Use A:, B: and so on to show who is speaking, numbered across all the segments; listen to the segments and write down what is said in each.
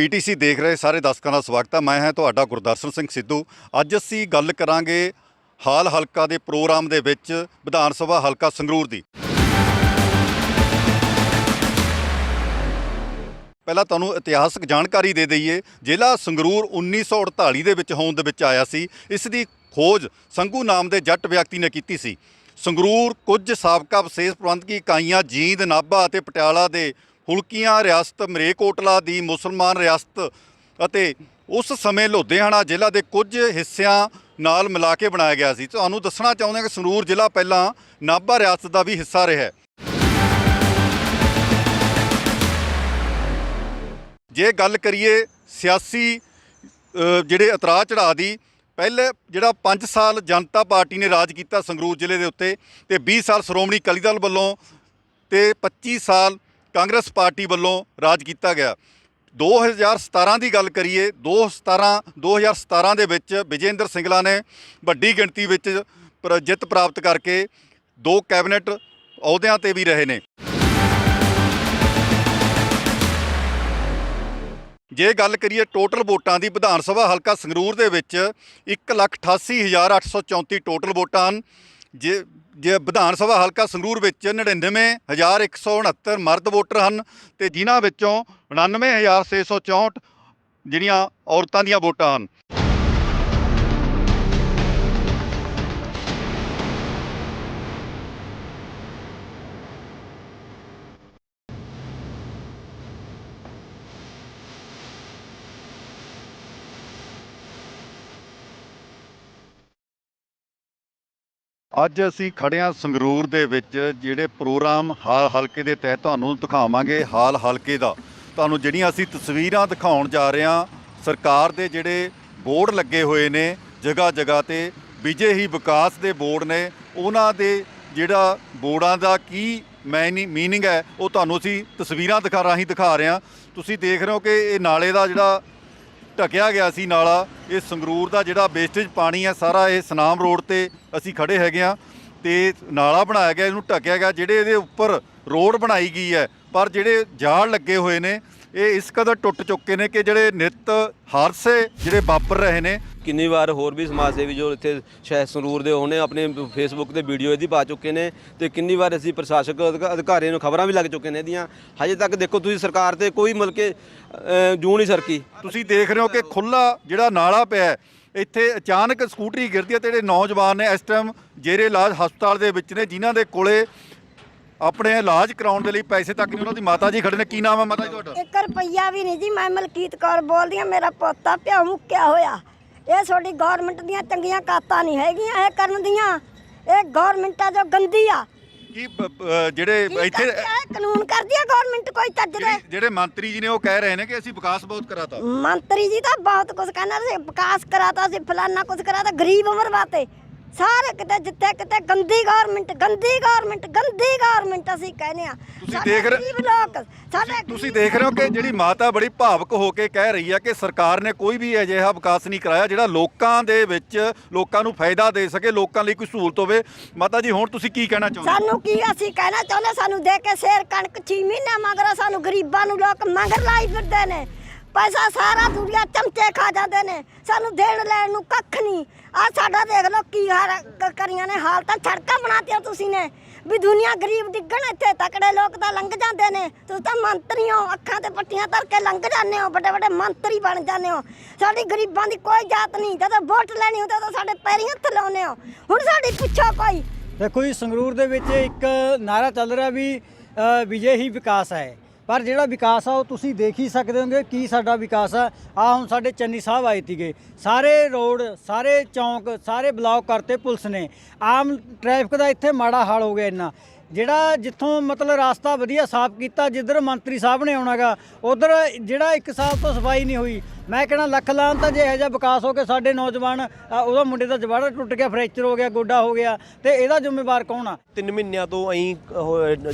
A: PTC ਦੇਖ ਰਹੇ ਸਾਰੇ ਦਰਸ਼ਕਾਂ ਦਾ ਸਵਾਗਤ ਹੈ। ਮੈਂ ਹਾਂ ਤੁਹਾਡਾ ਗੁਰਦਰਸ਼ਨ ਸਿੰਘ ਸਿੱਧੂ। ਅੱਜ ਅਸੀਂ ਗੱਲ ਕਰਾਂਗੇ ਹਾਲ ਹਲਕਾ ਦੇ ਪ੍ਰੋਗਰਾਮ ਦੇ ਵਿੱਚ ਵਿਧਾਨ ਸਭਾ ਹਲਕਾ ਸੰਗਰੂਰ ਦੀ। ਪਹਿਲਾਂ ਤੁਹਾਨੂੰ ਇਤਿਹਾਸਕ ਜਾਣਕਾਰੀ ਦੇ ਦਈਏ, ਜ਼ਿਲ੍ਹਾ ਸੰਗਰੂਰ 1948 ਦੇ ਵਿੱਚ ਹੋਂਦ ਦੇ ਵਿੱਚ ਆਇਆ ਸੀ। ਇਸ ਦੀ ਖੋਜ ਸੰਗੂ ਨਾਮ ਦੇ ਜੱਟ ਵਿਅਕਤੀ ਨੇ ਕੀਤੀ ਸੀ। ਸੰਗਰੂਰ ਕੁਝ ਸਾਬਕਾ ਵਿਸ਼ੇਸ਼ ਪ੍ਰਬੰਧਕੀ ਇਕਾਈਆਂ ਜੀਂਦ, ਨਾਭਾ ਅਤੇ ਪਟਿਆਲਾ ਦੇ ਹੁਲਕੀਆਂ ਰਿਆਸਤ ਮਰੇਕੋਟਲਾ ਦੀ ਮੁਸਲਮਾਨ ਰਿਆਸਤ ਅਤੇ ਉਸ ਸਮੇਂ ਲੁਧਿਆਣਾ ਜ਼ਿਲ੍ਹਾ ਦੇ ਕੁਝ ਹਿੱਸਿਆਂ ਨਾਲ ਮਿਲਾ ਕੇ ਬਣਾਇਆ ਗਿਆ ਸੀ। ਤੁਹਾਨੂੰ ਦੱਸਣਾ ਚਾਹੁੰਦੇ ਹਾਂ ਕਿ ਸੰਗਰੂਰ ਜ਼ਿਲ੍ਹਾ ਪਹਿਲਾਂ ਨਾਭਾ ਰਿਆਸਤ ਦਾ ਵੀ ਹਿੱਸਾ ਰਿਹਾ ਹੈ। ਜੇ ਗੱਲ ਕਰੀਏ ਸਿਆਸੀ ਜਿਹੜੇ ਇਤਰਾਜ਼ ਚੜਾ ਦੀ, ਪਹਿਲੇ ਜਿਹੜਾ 5 ਸਾਲ ਜਨਤਾ ਪਾਰਟੀ ਨੇ ਰਾਜ ਕੀਤਾ ਸੰਗਰੂਰ ਜ਼ਿਲ੍ਹੇ ਦੇ ਉੱਤੇ ਤੇ 20 ਸਾਲ ਸ਼੍ਰੋਮਣੀ ਅਕਾਲੀ ਦਲ ਵੱਲੋਂ ਤੇ 25 ਸਾਲ ਕਾਂਗਰਸ ਪਾਰਟੀ ਵੱਲੋਂ ਰਾਜ ਕੀਤਾ ਗਿਆ। 2017 ਦੀ ਗੱਲ ਕਰੀਏ 2017 2017 ਦੇ ਵਿੱਚ ਵਿਜੇਂਦਰ ਸਿੰਗਲਾ ਨੇ ਵੱਡੀ ਗਿਣਤੀ ਵਿੱਚ ਪ੍ਰ- ਜਿੱਤ ਪ੍ਰਾਪਤ ਕਰਕੇ ਦੋ ਕੈਬਨਿਟ ਅਹੁਦਿਆਂ ਤੇ ਵੀ ਰਹੇ ਨੇ। ਜੇ ਗੱਲ ਕਰੀਏ ਟੋਟਲ ਵੋਟਾਂ ਦੀ, ਵਿਧਾਨ ਸਭਾ ਹਲਕਾ ਸੰਗਰੂਰ ਦੇ ਵਿੱਚ 188834 ਟੋਟਲ ਵੋਟਾਂ ਹਨ। ਜੇ ਜੇ ਵਿਧਾਨ ਸਭਾ ਹਲਕਾ ਸੰਗਰੂਰ ਵਿੱਚ 99169 ਮਰਦ ਵੋਟਰ ਹਨ ਤੇ ਜਿਨ੍ਹਾਂ ਵਿੱਚੋਂ 99664 ਜਿਹੜੀਆਂ ਔਰਤਾਂ ਦੀਆਂ ਵੋਟਾਂ ਹਨ। ਅੱਜ ਅਸੀਂ ਖੜਿਆਂ ਸੰਗਰੂਰ ਦੇ ਵਿੱਚ, ਜਿਹੜੇ ਪ੍ਰੋਗਰਾਮ ਹਾਲ ਹਲਕੇ ਦੇ ਤਹਿਤ ਤੁਹਾਨੂੰ ਦਿਖਾਵਾਂਗੇ, ਹਾਲ ਹਲਕੇ ਦਾ। ਤੁਹਾਨੂੰ ਜਿਹੜੀਆਂ ਅਸੀਂ ਤਸਵੀਰਾਂ ਦਿਖਾਉਣ ਜਾ ਰਹੇ ਹਾਂ, ਸਰਕਾਰ ਦੇ ਜਿਹੜੇ ਬੋਰਡ ਲੱਗੇ ਹੋਏ ਨੇ ਜਗ੍ਹਾ ਜਗ੍ਹਾ ਤੇ ਵਿਜੇ ਹੀ ਵਿਕਾਸ ਦੇ ਬੋਰਡ ਨੇ, ਉਹਨਾਂ ਦੇ ਜਿਹੜਾ ਬੋਰਡਾਂ ਦਾ ਕੀ ਮੈਨੀ, ਮੀਨਿੰਗ ਹੈ, ਉਹ ਤੁਹਾਨੂੰ ਅਸੀਂ ਤਸਵੀਰਾਂ ਦਿਖਾ, ਰਾਹੀਂ ਦਿਖਾ ਰਹੇ ਹਾਂ। ਤੁਸੀਂ ਦੇਖ ਰਹੇ ਹੋ ਕਿ ਇਹ ਨਾਲੇ ਦਾ ਜਿਹੜਾ ਢਕਿਆ ਗਿਆ ਸੀ ਨਾਲਾ। ਇਹ ਸੰਗਰੂਰ ਦਾ ਜਿਹੜਾ ਵੇਸਟੇਜ ਪਾਣੀ ਹੈ, ਸਾਰਾ ਇਹ ਸਨਾਮ ਰੋਡ ਤੇ ਅਸੀਂ ਖੜੇ ਹੈਗੇ ਆ ਤੇ ਨਾਲਾ ਬਣਾਇਆ ਗਿਆ, ਇਹਨੂੰ ਢਕਿਆ ਗਿਆ, ਜਿਹੜੇ ਇਹਦੇ ਉੱਪਰ ਰੋਡ ਬਣਾਈ ਗਈ ਹੈ, ਪਰ ਜਿਹੜੇ ਜਾਲ ਲੱਗੇ ਹੋਏ ਨੇ, ਇਹ ਇਸ ਕਦਰ ਟੁੱਟ ਚੁੱਕੇ ਨੇ ਕਿ ਜਿਹੜੇ ਨਿਤ ਹਾਦਸੇ ਜਿਹੜੇ ਵਾਪਰ ਰਹੇ ਨੇ।
B: ਕਿੰਨੀ ਵਾਰ ਹੋਰ ਵੀ ਸਮਾਜ ਸੇਵੀ ਜੋ ਇੱਥੇ ਸ਼ਹਿਰ ਸੰਗਰੂਰ ਦੇ ਉਹਨੇ ਆਪਣੇ ਫੇਸਬੁੱਕ ਤੇ ਵੀਡੀਓ ਇਹਦੀ ਪਾ ਚੁੱਕੇ ਨੇ ਤੇ ਕਿੰਨੀ ਵਾਰ ਅਸੀਂ ਪ੍ਰਸ਼ਾਸਕ ਅਧਿਕਾ- ਅਧਿਕਾਰੀਆਂ ਨੂੰ ਖਬਰਾਂ ਵੀ ਲੱਗ ਚੁੱਕੇ ਨੇ ਇਹਦੀਆਂ। ਹਜੇ ਤੱਕ ਦੇਖੋ ਤੁਸੀਂ ਸਰਕਾਰ ਤੇ ਕੋਈ ਮਤਲਬ ਕਿ ਅਹ, ਜੂੰ ਨਹੀਂ ਸਰਕੀ।
A: ਤੁਸੀਂ ਦੇਖ ਰਹੇ ਹੋ ਕਿ ਖੁੱਲਾ ਜਿਹੜਾ ਨਾਲਾ ਪਿਆ ਹੈ, ਇੱਥੇ ਅਚਾਨਕ ਸਕੂਟਰੀ ਗਿਰਦੀ ਹੈ ਤੇ ਜਿਹੜੇ ਨੌਜਵਾਨ ਨੇ ਇਸ ਟਾਈਮ ਜੇਰੇ ਇਲਾਜ ਹਸਪਤਾਲ ਦੇ ਵਿੱਚ ਨੇ ਜਿਨ੍ਹਾਂ ਦੇ ਕੋਲੇ ਆਪਣੇ ਇਲਾਜ ਕਰਾਉਣ ਦੇ ਲਈ ਪੈਸੇ ਤੱਕ ਨਹੀਂ ਉਹਨਾਂ ਦੀ ਮਾਤਾ ਜੀ ਖੜੇ ਨੇ। ਕੀ ਨਾਮ ਹੈ ਮਾਤਾ ਜੀ ਤੁਹਾਡਾ?
C: ਇੱਕ ਰੁਪਈਆ ਵੀ ਨਹੀਂ ਜੀ ਮੈਂ ਮਲਕੀਤ ਕੌਰ ਬੋਲਦੀ ਆ ਮੇਰਾ ਪੋਤਾ ਪਿਆ ਮੁੱਕਿਆ ਹੋਇਆ। ਇਹ ਤੁਹਾਡੀ ਗਵਰਨਮੈਂਟ ਦੀਆਂ ਚੰਗੀਆਂ ਕਾਤਾਂ ਨਹੀਂ ਹੈਗੀਆਂ ਇਹ ਕਰਨ ਦੀਆਂ। ਇਹ ਗਵਰਨਮੈਂਟਾਂ ਜੋ ਗੰਦੀ ਆ।
A: ਕੀ ਬ- ਬ- ਜਿਹੜੇ ਇੱਥੇ
C: ਕਾਨੂੰਨ ਕਰਦੀ ਆ ਗਵਰਨਮੈਂਟ ਕੋਈ ਚੱਜ ਦੇ?
A: ਜਿਹੜੀ- ਜਿਹੜੇ ਮੰਤਰੀ ਜੀ ਨੇ ਉਹ ਕਹਿ ਰਹੇ ਨੇ ਕਿ ਅਸੀਂ ਵਿਕਾਸ ਬਹੁਤ ਕਰਾਤਾ।
C: ਮੰਤਰੀ ਜੀ ਤਾਂ ਬਹੁਤ ਕੁਝ ਕਹਿੰਦਾ ਸੀ ਵਿਕਾਸ ਕਰਾਤਾ ਸੀ ਫਲਾਨਾ ਕੁਝ ਕਰਾਤਾ ਗਰੀਬ ਉਮਰ ਵਾਸਤੇ। ਸਾਰੇ ਕਿਤੇ ਜਿੱਥੇ ਕਿਤੇ ਗੰਦੀ ਗਵਰਨਮੈਂਟ ਗੰਦੀ ਗਵਰਨਮੈਂਟ ਗੰਦੀ ਗਵਰਨਮੈਂਟ ਅਸੀਂ ਕਹਿੰਦੇ ਆ
A: ਤੁਸੀਂ ਦੇਖ ਰਹੇ-
C: ਲੋਕ ਸਾਡੇ
A: ਤੁਸੀਂ ਦੇਖ ਰਹੇ ਹੋ ਕਿ ਜਿਹੜੀ ਮਾਤਾ ਬੜੀ ਭਾਵਕ ਹੋ ਕੇ ਕਹਿ ਰਹੀ ਹੈ ਕਿ ਸਰਕਾਰ ਨੇ ਕੋਈ ਵੀ ਅਜਿਹਾ ਵਿਕਾਸ ਨਹੀਂ ਕਰਾਇਆ ਜਿਹੜਾ ਲੋਕਾਂ ਦੇ ਵਿੱਚ ਲੋਕਾਂ ਨੂੰ ਫਾਇਦਾ ਦੇ ਸਕੇ ਲੋਕਾਂ ਲਈ ਕੋਈ ਸਹੂਲਤ ਹੋਵੇ। ਮਾਤਾ ਜੀ ਹੁਣ ਤੁਸੀਂ ਕੀ ਕਹਿਣਾ ਚਾਹੁੰਦੇ ਹੋ?
C: ਸਾਨੂੰ ਕੀ ਅਸੀਂ ਕਹਿਣਾ ਚਾਹੁੰਦੇ? ਸਾਨੂੰ ਦੇ ਕੇ ਸ਼ੇਰ ਕਣਕ 6 ਮਹੀਨੇ ਮਗਰ ਸਾਨੂੰ ਗਰੀਬਾਂ ਨੂੰ ਲੋਕ ਮੰਗਰ ਲਾਈ ਫਿਰਦੇ ਨੇ। ਪੈਸਾ ਸਾਰਾ ਦੁਨੀਆ ਚਮਚੇ ਖਾ ਜਾਂਦੇ ਨੇ। ਸਾਨੂੰ ਦੇਣ ਲੈਣ ਨੂੰ ਕੱਖ ਨਹੀਂ ਆ ਸਾਡਾ ਦੇਖ ਲਓ ਕੀ ਹਾਲ ਕਰੀਆਂ ਨੇ ਹਾਲ ਤਾਂ ਬਣਾਤੀਆਂ ਤੁਸੀਂ ਨੇ। ਵੀ ਦੁਨੀਆ ਗਰੀਬ ਡਿੱਗਣ ਇੱਥੇ। ਤਕੜੇ ਲੋਕ ਤਾਂ ਲੰਘ ਜਾਂਦੇ ਨੇ। ਤੁਸੀਂ ਤਾਂ ਮੰਤਰੀ ਹੋ ਅੱਖਾਂ ਤੇ ਪੱਟੀਆਂ ਧਰ ਕੇ ਲੰਘ ਜਾਂਦੇ ਹੋ। ਵੱਡੇ ਵੱਡੇ ਮੰਤਰੀ ਬਣ ਜਾਂਦੇ ਹੋ। ਸਾਡੀ ਗਰੀਬਾਂ ਦੀ ਕੋਈ ਜਾਤ ਨਹੀਂ ਜਦੋਂ ਵੋਟ ਲੈਣੀ ਹੁੰਦੀ ਤਾਂ ਸਾਡੇ ਪੈਰੀਂ ਹੱਥ ਲਾਉਂਦੇ ਹੋ। ਹੁਣ ਸਾਡੀ ਪੁੱਛੋ ਕੋਈ।
D: ਦੇਖੋ ਜੀ, ਸੰਗਰੂਰ ਦੇ ਵਿੱਚ ਇੱਕ ਨਾਰਾ ਚੱਲ ਰਿਹਾ ਵੀ ਵਿਜੇ ਹੀ ਵਿਕਾਸ ਹੈ। ਪਰ ਜਿਹੜਾ ਵਿਕਾਸ ਆ ਉਹ ਤੁਸੀਂ ਦੇਖ ਹੀ ਸਕਦੇ ਹੋਗੇ ਕੀ ਸਾਡਾ ਵਿਕਾਸ ਆ। ਆ ਹੁਣ ਸਾਡੇ ਚੰਨੀ ਸਾਹਿਬ ਆਏ ਸੀਗੇ। ਸਾਰੇ ਰੋਡ, ਸਾਰੇ ਚੌਂਕ, ਸਾਰੇ ਬਲੌਕ ਕਰਤੇ ਪੁਲਿਸ ਨੇ। ਆਮ ਟ੍ਰੈਫਿਕ ਦਾ ਇੱਥੇ ਮਾੜਾ ਹਾਲ ਹੋ ਗਿਆ ਇੰਨਾ। ਜਿਹੜਾ ਜਿੱਥੋਂ ਮਤਲਬ ਰਾਸਤਾ ਵਧੀਆ ਸਾਫ਼ ਕੀਤਾ ਜਿੱਧਰ ਮੰਤਰੀ ਸਾਹਿਬ ਨੇ ਆਉਣਾਗਾ ਉਧਰ ਜਿਹੜਾ ਇੱਕ ਸਾਲ ਤੋਂ ਸਫ਼ਾਈ ਨਹੀਂ ਹੋਈ। ਮੈਂ ਕਹਿਣਾ ਲੱਖ ਲਾਂ ਤਾਂ ਜੇ ਇਹੋ ਜਿਹਾ ਵਿਕਾਸ ਹੋ ਕੇ ਸਾਡੇ ਨੌਜਵਾਨ ਉਹਦਾ ਮੁੰਡੇ ਦਾ ਜਵਾੜਾ ਟੁੱਟ ਗਿਆ ਫ੍ਰੈਕਚਰ ਹੋ ਗਿਆ ਗੋਡਾ ਹੋ ਗਿਆ ਤੇ ਇਹਦਾ ਜ਼ਿੰਮੇਵਾਰ ਕੌਣ ਆ?
E: ਤਿੰਨ ਮਹੀਨਿਆਂ ਤੋਂ ਐਂ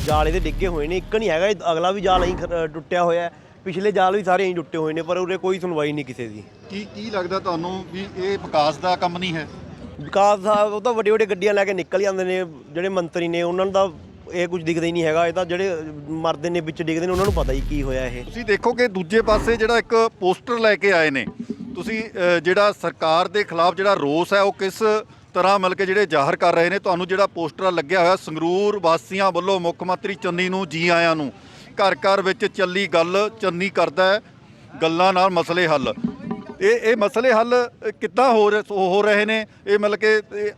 E: ਜਾਲ ਇਹਦੇ ਡਿੱਗੇ ਹੋਏ ਨੇ ਇੱਕ ਨਹੀਂ ਹੈਗਾ ਇਹ ਅਗਲਾ ਵੀ ਜਾਲ ਐਂ ਖ- ਟੁੱਟਿਆ ਹੋਇਆ। ਪਿਛਲੇ ਜਾਲ ਵੀ ਸਾਰੇ ਐਂ ਟੁੱਟੇ ਹੋਏ ਨੇ ਪਰ ਉਰੇ ਕੋਈ ਸੁਣਵਾਈ ਨਹੀਂ ਕਿਸੇ ਦੀ।
A: ਕੀ ਕੀ ਲੱਗਦਾ ਤੁਹਾਨੂੰ ਵੀ ਇਹ ਵਿਕਾਸ ਦਾ ਕੰਮ ਨਹੀਂ ਹੈ?
E: ਵਿਕਾਸ ਸਾਹਿਬ ਉਹ ਤਾਂ ਵੱਡੇ ਵੱਡੇ ਗੱਡੀਆਂ ਲੈ ਕੇ ਨਿਕਲ ਜਾਂਦੇ ਨੇ ਜਿਹੜੇ ਮੰਤਰੀ ਨੇ ਉਹਨਾਂ ਦਾ ਇਹ ਕੁਝ ਦਿਖਦਾ ਹੀ ਨਹੀਂ ਹੈਗਾ। ਇਹ ਤਾਂ ਜਿਹੜੇ ਮਰਦੇ ਨੇ ਵਿੱਚ ਡਿੱਗਦੇ ਨੇ, ਉਹਨਾਂ ਨੂੰ ਪਤਾ ਹੀ ਕੀ ਹੋਇਆ ਇਹ।
A: ਤੁਸੀਂ ਦੇਖੋ ਕਿ ਦੂਜੇ ਪਾਸੇ ਜਿਹੜਾ ਇੱਕ ਪੋਸਟਰ ਲੈ ਕੇ ਆਏ ਨੇ। ਤੁਸੀਂ ਜਿਹੜਾ ਸਰਕਾਰ ਦੇ ਖਿਲਾਫ ਜਿਹੜਾ ਰੋਸ ਹੈ, ਉਹ ਕਿਸ ਤਰ੍ਹਾਂ ਮਿਲ ਕੇ ਜਿਹੜੇ ਜ਼ਾਹਰ ਕਰ ਰਹੇ ਨੇ? ਤੁਹਾਨੂੰ ਜਿਹੜਾ ਪੋਸਟਰ ਲੱਗਿਆ ਹੋਇਆ, ਸੰਗਰੂਰ ਵਾਸੀਆਂ ਵੱਲੋਂ ਮੁੱਖ ਮੰਤਰੀ ਚੰਨੀ ਨੂੰ, ਜੀ ਆਇਆਂ ਨੂੰ। ਘਰ ਘਰ ਵਿੱਚ ਚੱਲੀ ਗੱਲ, ਚੰਨੀ ਕਰਦਾ ਹੈ, ਗੱਲਾਂ ਨਾਲ ਮਸਲੇ ਹੱਲ। ਇਹ ਇਹ ਮਸਲੇ ਹੱਲ ਕਿੱਦਾਂ ਹੋ ਰਹੇ ਹੋ ਰਹੇ ਨੇ? ਇਹ ਮਤਲਬ ਕਿ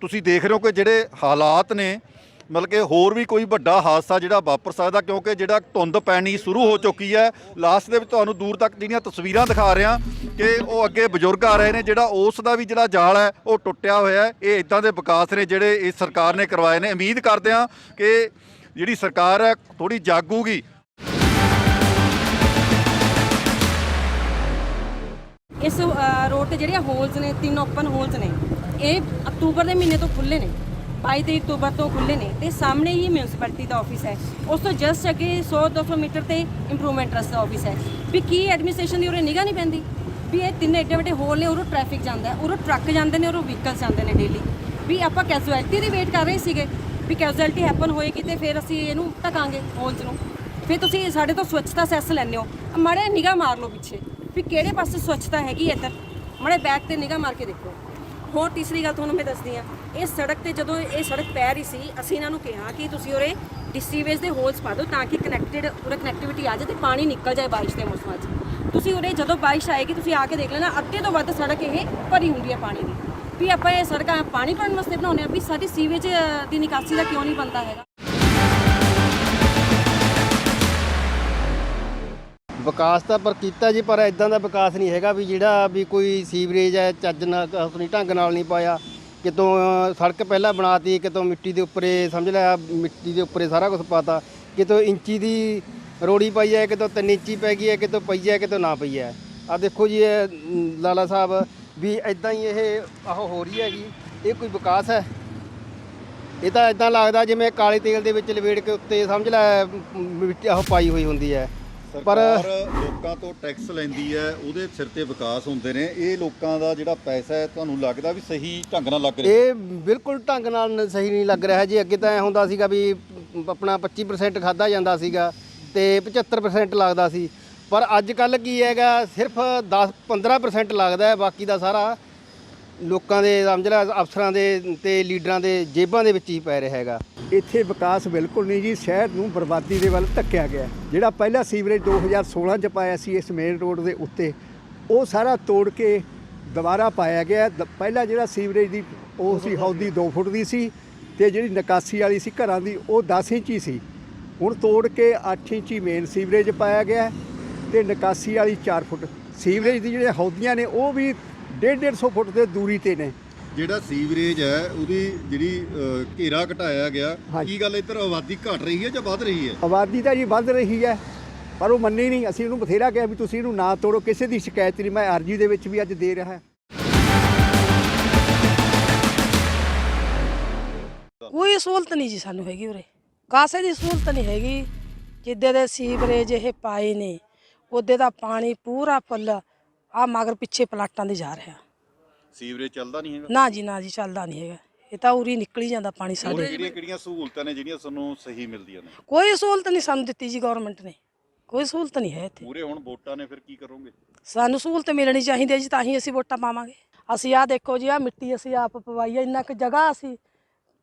A: ਤੁਸੀਂ ਦੇਖ ਰਹੇ ਹੋ ਕਿ ਜਿਹੜੇ ਹਾਲਾਤ ਨੇ ਮਤਲਬ ਕਿ ਹੋਰ ਵੀ ਕੋਈ ਵੱਡਾ ਹਾਦਸਾ ਜਿਹੜਾ ਵਾਪਰ ਸਕਦਾ, ਕਿਉਂਕਿ ਜਿਹੜਾ ਧੁੰਦ ਪੈਣੀ ਸ਼ੁਰੂ ਹੋ ਚੁੱਕੀ ਹੈ ਲਾਸਟ ਦੇ ਵਿੱਚ ਤੁਹਾਨੂੰ ਦੂਰ ਤੱਕ ਜਿਹੜੀਆਂ ਤਸਵੀਰਾਂ ਦਿਖਾ ਰਿਹਾ ਕਿ ਉਹ ਅੱਗੇ ਬਜ਼ੁਰਗ ਆ ਰਹੇ ਨੇ, ਜਿਹੜਾ ਉਸ ਦਾ ਵੀ ਜਿਹੜਾ ਜਾਲ ਹੈ, ਉਹ ਟੁੱਟਿਆ ਹੋਇਆ ਹੈ। ਇਹ ਇਦਾਂ ਦੇ ਵਿਕਾਸ ਨੇ ਜਿਹੜੇ ਇਸ ਸਰਕਾਰ ਨੇ ਕਰਵਾਏ ਨੇ। ਉਮੀਦ ਕਰਦੇ ਹਾਂ ਕਿ ਜਿਹੜੀ ਸਰਕਾਰ ਹੈ ਥੋੜੀ ਜਾਗੂਗੀ।
F: ਇਸ ਰੋਡ ਤੇ ਜਿਹੜੀਆਂ ਹੋਲਸ ਨੇ, ਤਿੰਨ ਓਪਨ ਹੋਲਸ ਨੇ, ਇਹ ਅਕਤੂਬਰ ਦੇ ਮਹੀਨੇ ਤੋਂ ਖੁੱਲੇ ਨੇ। 22 ਤਰੀਕ ਅਕਤੂਬਰ ਤੋਂ ਖੁੱਲੇ ਨੇ ਤੇ ਸਾਹਮਣੇ ਹੀ ਮਿਊਨਿਸਪੈਲਿਟੀ ਦਾ ਆਫਿਸ ਹੈ। ਉਸ ਤੋਂ ਜਸਟ ਅੱਗੇ 100 200 ਮੀਟਰ ਤੇ ਇੰਪਰੂਵਮੈਂਟ ਟਰਸਟ ਦਾ ਆਫਿਸ ਹੈ। ਵੀ ਕੀ ਐਡਮਿਨਿਸਟ੍ਰੇਸ਼ਨ ਦੀ ਉਰੇ ਨਿਗਾਹ ਨਹੀਂ ਪੈਂਦੀ? ਵੀ ਇਹ ਤਿੰਨ ਏਡੇ ਵੱਡੇ ਹੋਲ ਨੇ, ਉਰੋਂ ਟ੍ਰੈਫਿਕ ਜਾਂਦਾ ਹੈ, ਉਰੋਂ ਟਰੱਕ ਜਾਂਦੇ ਨੇ, ਉਰੋਂ ਵਹੀਕਲਸ ਜਾਂਦੇ ਨੇ ਡੇਲੀ ਵੀ ਆਪਾਂ ਕੈਜੂਅਲਟੀ ਦੀ ਵੇਟ ਕਰ ਰਹੇ ਸੀਗੇ, ਵੀ ਕੈਜੂਅਲਟੀ ਹੈਪਨ ਹੋਏਗੀ ਤੇ ਫਿਰ ਅਸੀਂ ਇਹਨੂੰ ਢਕਾਂਗੇ ਹੋਲਸ ਨੂੰ। ਫਿਰ ਤੁਸੀਂ ਸਾਡੇ ਤੋਂ ਸਵੱਛਤਾ ਸੈਸ ਲੈਂਦੇ ਹੋ। ਮਾੜੇ ਨਿਗਾਹ ਮਾਰ ਲਓ ਪਿੱਛੇ। ਵੀ ਕਿਹੜੇ ਪਾਸੇ ਸਵੱਛਤਾ ਹੈਗੀ ਇੱਧਰ? ਮਾੜੇ ਬੈਕ ਤੇ ਨਿਗਾਹ ਮਾਰ ਕੇ ਦੇਖੋ। ਹੋਰ ਤੀਸਰੀ ਗੱਲ ਤੁਹਾਨੂੰ ਮੈਂ ਦੱਸਦੀ ਆ ਇਹ ਸੜਕ ਤੇ ਜਦੋਂ ਇਹ ਸੜਕ ਪੈ ਰਹੀ ਸੀ, ਅਸੀਂ ਇਹਨਾਂ ਨੂੰ ਕਿਹਾ ਕਿ ਤੁਸੀਂ ਉਰੇ ਡਿਸਟ੍ਰੀਵੇਜ ਦੇ ਹੋਲਸ ਪਾ ਦਿਓ ਤਾਂ ਕਿ ਕਨੈਕਟਡ ਉਰੇ ਕਨੈਕਟੀਵਿਟੀ ਆ ਜਾਏ ਤੇ ਪਾਣੀ ਨਿਕਲ ਜਾਏ ਬਾਰਿਸ਼ ਦੇ ਮੌਸਮਾਂ 'ਚ। ਤੁਸੀਂ ਉਰੇ ਜਦੋਂ ਬਾਰਿਸ਼ ਆਏਗੀ, ਤੁਸੀਂ ਆ ਕੇ ਦੇਖ ਲੈਣਾ ਅੱਧੇ ਤੋਂ ਵੱਧ ਸੜਕ ਇਹ ਭਰੀ ਹੁੰਦੀ ਹੈ ਪਾਣੀ ਦੀ। ਵੀ ਆਪਾਂ ਇਹ ਸੜਕਾਂ ਪਾਣੀ ਭਰਨ ਵਾਸਤੇ ਬਣਾਉਂਦੇ ਆ ਵੀ ਸਾਡੀ ਸੀਵੇਜ ਦੀ ਨਿਕਾਸੀ ਦਾ ਕਿਉਂ ਨਹੀਂ ਬਣਦਾ ਹੈਗਾ?
G: ਵਿਕਾਸ ਤਾਂ ਪਰ ਕੀਤਾ ਜੀ, ਪਰ ਇਦਾਂ ਦਾ ਵਿਕਾਸ ਨਹੀਂ ਹੈਗਾ ਵੀ ਜਿਹੜਾ ਵੀ ਕੋਈ ਸੀਵਰੇਜ ਹੈ, ਚੱਜ ਨਾਲ, ਆਪਣੀ ਢੰਗ ਨਾਲ ਨਹੀਂ ਪਾਇਆ। ਕਿਤੋਂ ਸੜਕ ਪਹਿਲਾਂ ਬਣਾਤੀ, ਕਿਤੋਂ ਮਿੱਟੀ ਦੇ ਉੱਪਰੇ, ਸਮਝ ਲਿਆ ਮਿੱਟੀ ਦੇ ਉੱਪਰੇ ਸਾਰਾ ਕੁਝ ਪਾਤਾ। ਕਿਤੋਂ ਇੰਚੀ ਦੀ ਰੋੜੀ ਪਾਈ ਹੈ, ਕਿਤੋਂ 3 ਇੰਚੀ ਪੈ ਗਈ ਹੈ, ਕਿਤੋਂ ਪਈ ਹੈ, ਕਿਤੋਂ ਨਾ ਪਈ ਹੈ। ਆ ਦੇਖੋ ਜੀ, ਇਹ ਲਾਲਾ ਸਾਹਿਬ, ਵੀ ਇਦਾਂ ਹੀ ਇਹ, ਆਹ ਹੋ ਰਹੀ ਹੈਗੀ। ਇਹ ਕੋਈ ਵਿਕਾਸ ਹੈ? ਇਹ ਤਾਂ ਇਦਾਂ ਲੱਗਦਾ ਜਿਵੇਂ ਕਾਲੇ ਤੇਲ ਦੇ ਵਿੱਚ ਲਵੇੜ ਕੇ ਉੱਤੇ, ਸਮਝ ਲੈ ਮਿੱਟੀ ਆਹ ਪਾਈ ਹੋਈ ਹੁੰਦੀ ਹੈ। ਪਰ
A: ਲੋਕਾਂ ਤੋਂ ਟੈਕਸ ਲੈਂਦੀ ਹੈ ਉਹਦੇ ਸਿਰ ਤੇ ਵਿਕਾਸ ਹੁੰਦੇ ਨੇ। ਇਹ ਲੋਕਾਂ ਦਾ ਜਿਹੜਾ ਪੈਸਾ ਹੈ ਤੁਹਾਨੂੰ ਲੱਗਦਾ ਵੀ ਸਹੀ ਢੰਗ ਨਾਲ ਲੱਗ ਰਿਹਾ?
G: ਇਹ ਬਿਲਕੁਲ ਢੰਗ ਨਾਲ ਸਹੀ ਨਹੀਂ ਲੱਗ ਰਿਹਾ ਜੀ। ਅੱਗੇ ਤਾਂ ਐਂ ਹੁੰਦਾ ਸੀਗਾ ਵੀ ਆਪਣਾ 25% ਖਾਦਾ ਜਾਂਦਾ ਸੀਗਾ ਤੇ 75% ਲੱਗਦਾ ਸੀ। ਪਰ ਅੱਜ ਕੱਲ ਕੀ ਹੈਗਾ ਸਿਰਫ 10 15% ਲੱਗਦਾ ਹੈ ਬਾਕੀ ਦਾ ਸਾਰਾ। ਲੋਕਾਂ ਦੇ, ਸਮਝ ਲੈ, ਅਫਸਰਾਂ ਦੇ ਤੇ ਲੀਡਰਾਂ ਦੇ ਜੇਬਾਂ ਦੇ ਵਿੱਚ ਹੀ ਪੈ ਰਿਹਾ ਹੈਗਾ।
H: ਇੱਥੇ ਵਿਕਾਸ ਬਿਲਕੁਲ ਨਹੀਂ ਜੀ, ਸ਼ਹਿਰ ਨੂੰ ਬਰਬਾਦੀ ਦੇ ਵੱਲ ਧੱਕਿਆ ਗਿਆ। ਜਿਹੜਾ ਪਹਿਲਾ ਸੀਵਰੇਜ 2016 ਚ ਪਾਇਆ ਸੀ ਇਸ ਮੇਨ ਰੋਡ ਦੇ ਉੱਤੇ, ਉਹ ਸਾਰਾ ਤੋੜ ਕੇ ਦੁਬਾਰਾ ਪਾਇਆ ਗਿਆ। ਦ- ਪਹਿਲਾ ਜਿਹੜਾ ਸੀਵਰੇਜ ਦੀ, ਉਹ ਸੀ ਹੌਦੀ 2 ਫੁੱਟ ਦੀ ਸੀ ਤੇ ਜਿਹੜੀ ਨਿਕਾਸੀ ਵਾਲੀ ਸੀ ਘਰਾਂ ਦੀ, ਉਹ 10 ਇੰਚੀ ਸੀ। ਹੁਣ ਤੋੜ ਕੇ 8 ਇੰਚੀ ਮੇਨ ਸੀਵਰੇਜ ਪਾਇਆ ਗਿਆ ਤੇ ਨਿਕਾਸੀ ਵਾਲੀ 4 ਫੁੱਟ। ਸੀਵਰੇਜ ਦੀ ਜਿਹੜੇ ਹੌਦੀਆਂ ਨੇ, ਉਹ ਵੀ 1.5 150 ਫੁੱਟ ਦੇ ਦੂਰੀ ਤੇ ਨੇ।
A: ਜਿਹੜਾ ਸੀਵਰੇਜ ਹੈ ਉਹਦੀ ਜਿਹੜੀ ਅ, ਘੇਰਾ ਘਟਾਇਆ ਗਿਆ
H: ਹਾਂਜੀ।
A: ਕੀ ਗੱਲ ਇੱਧਰ ਆਬਾਦੀ ਘਟ ਰਹੀ ਹੈ ਜਾਂ ਵੱਧ ਰਹੀ ਹੈ?
H: ਆਬਾਦੀ ਤਾਂ ਜੀ ਵੱਧ ਰਹੀ ਹੈ ਪਰ ਉਹ ਮੰਨੀ ਨਹੀਂ। ਅਸੀਂ ਉਹਨੂੰ ਬਥੇਰਾ ਕਿਹਾ ਵੀ ਤੁਸੀਂ ਇਹਨੂੰ ਨਾ ਤੋੜੋ ਕਿਸੇ ਦੀ ਸ਼ਿਕਾਇਤ ਨਹੀਂ। ਮੈਂ ਅਰਜੀ ਦੇ ਵਿੱਚ ਵੀ ਅੱਜ ਦੇ ਰਿਹਾ
I: ਕੋਈ ਸਹੂਲਤ ਨਹੀਂ ਜੀ ਸਾਨੂੰ ਹੈਗੀ ਉਰੇ। ਕਾਸੇ ਦੀ ਸਹੂਲਤ ਨਹੀਂ ਹੈਗੀ। ਜਿੱਦੇ ਦੇ ਸੀਵਰੇਜ ਇਹ ਪਾਏ ਨੇ ਉਹਦੇ ਦਾ ਪਾਣੀ ਪੂਰਾ ਫੁੱਲ। ਆ ਮਗਰ ਪਿੱਛੇ ਪਲਾਟਾਂ ਦੇ ਜਾ ਰਿਹਾ।
A: ਸੀਵਰੇਜ ਚੱਲਦਾ ਨਹੀਂ ਹੈਗਾ?
I: ਨਾ ਜੀ ਨਾ ਜੀ ਚੱਲਦਾ ਨਹੀਂ ਹੈਗਾ। ਇਹ ਤਾਂ ਉਰੀ ਨਿਕਲੀ ਜਾਂਦਾ ਪਾਣੀ
A: ਹੋਰ
I: ਸਾਡੇ।
A: ਕਿਹੜੀਆਂ ਕਿਹੜੀਆਂ ਸਹੂਲਤਾਂ ਨੇ ਜਿਹੜੀਆਂ ਤੁਹਾਨੂੰ ਸਹੀ ਮਿਲਦੀਆਂ ਨੇ?
I: ਕੋਈ ਸਹੂਲਤ ਨਹੀਂ ਸਾਨੂੰ ਦਿੱਤੀ ਜੀ ਗਵਰਨਮੈਂਟ ਨੇ। ਕੋਈ ਸਹੂਲਤ ਨਹੀਂ ਹੈ ਇੱਥੇ।
A: ਪੂਰੇ ਹੁਣ ਵੋਟਾਂ ਨੇ ਫਿਰ ਕੀ ਕਰੋਗੇ?
I: ਸਾਨੂੰ ਸਹੂਲਤ ਮਿਲਣੀ ਚਾਹੀਦੀ ਹੈ ਜੀ ਤਾਂ ਹੀ ਅਸੀਂ ਵੋਟਾਂ ਪਾਵਾਂਗੇ। ਅਸੀਂ ਆਹ ਦੇਖੋ ਜੀ ਆ ਮਿੱਟੀ ਅਸੀਂ ਆਪ ਪਵਾਈ ਹੈ ਇੰਨਾ ਕੁ ਜਗ੍ਹਾ ਅਸੀਂ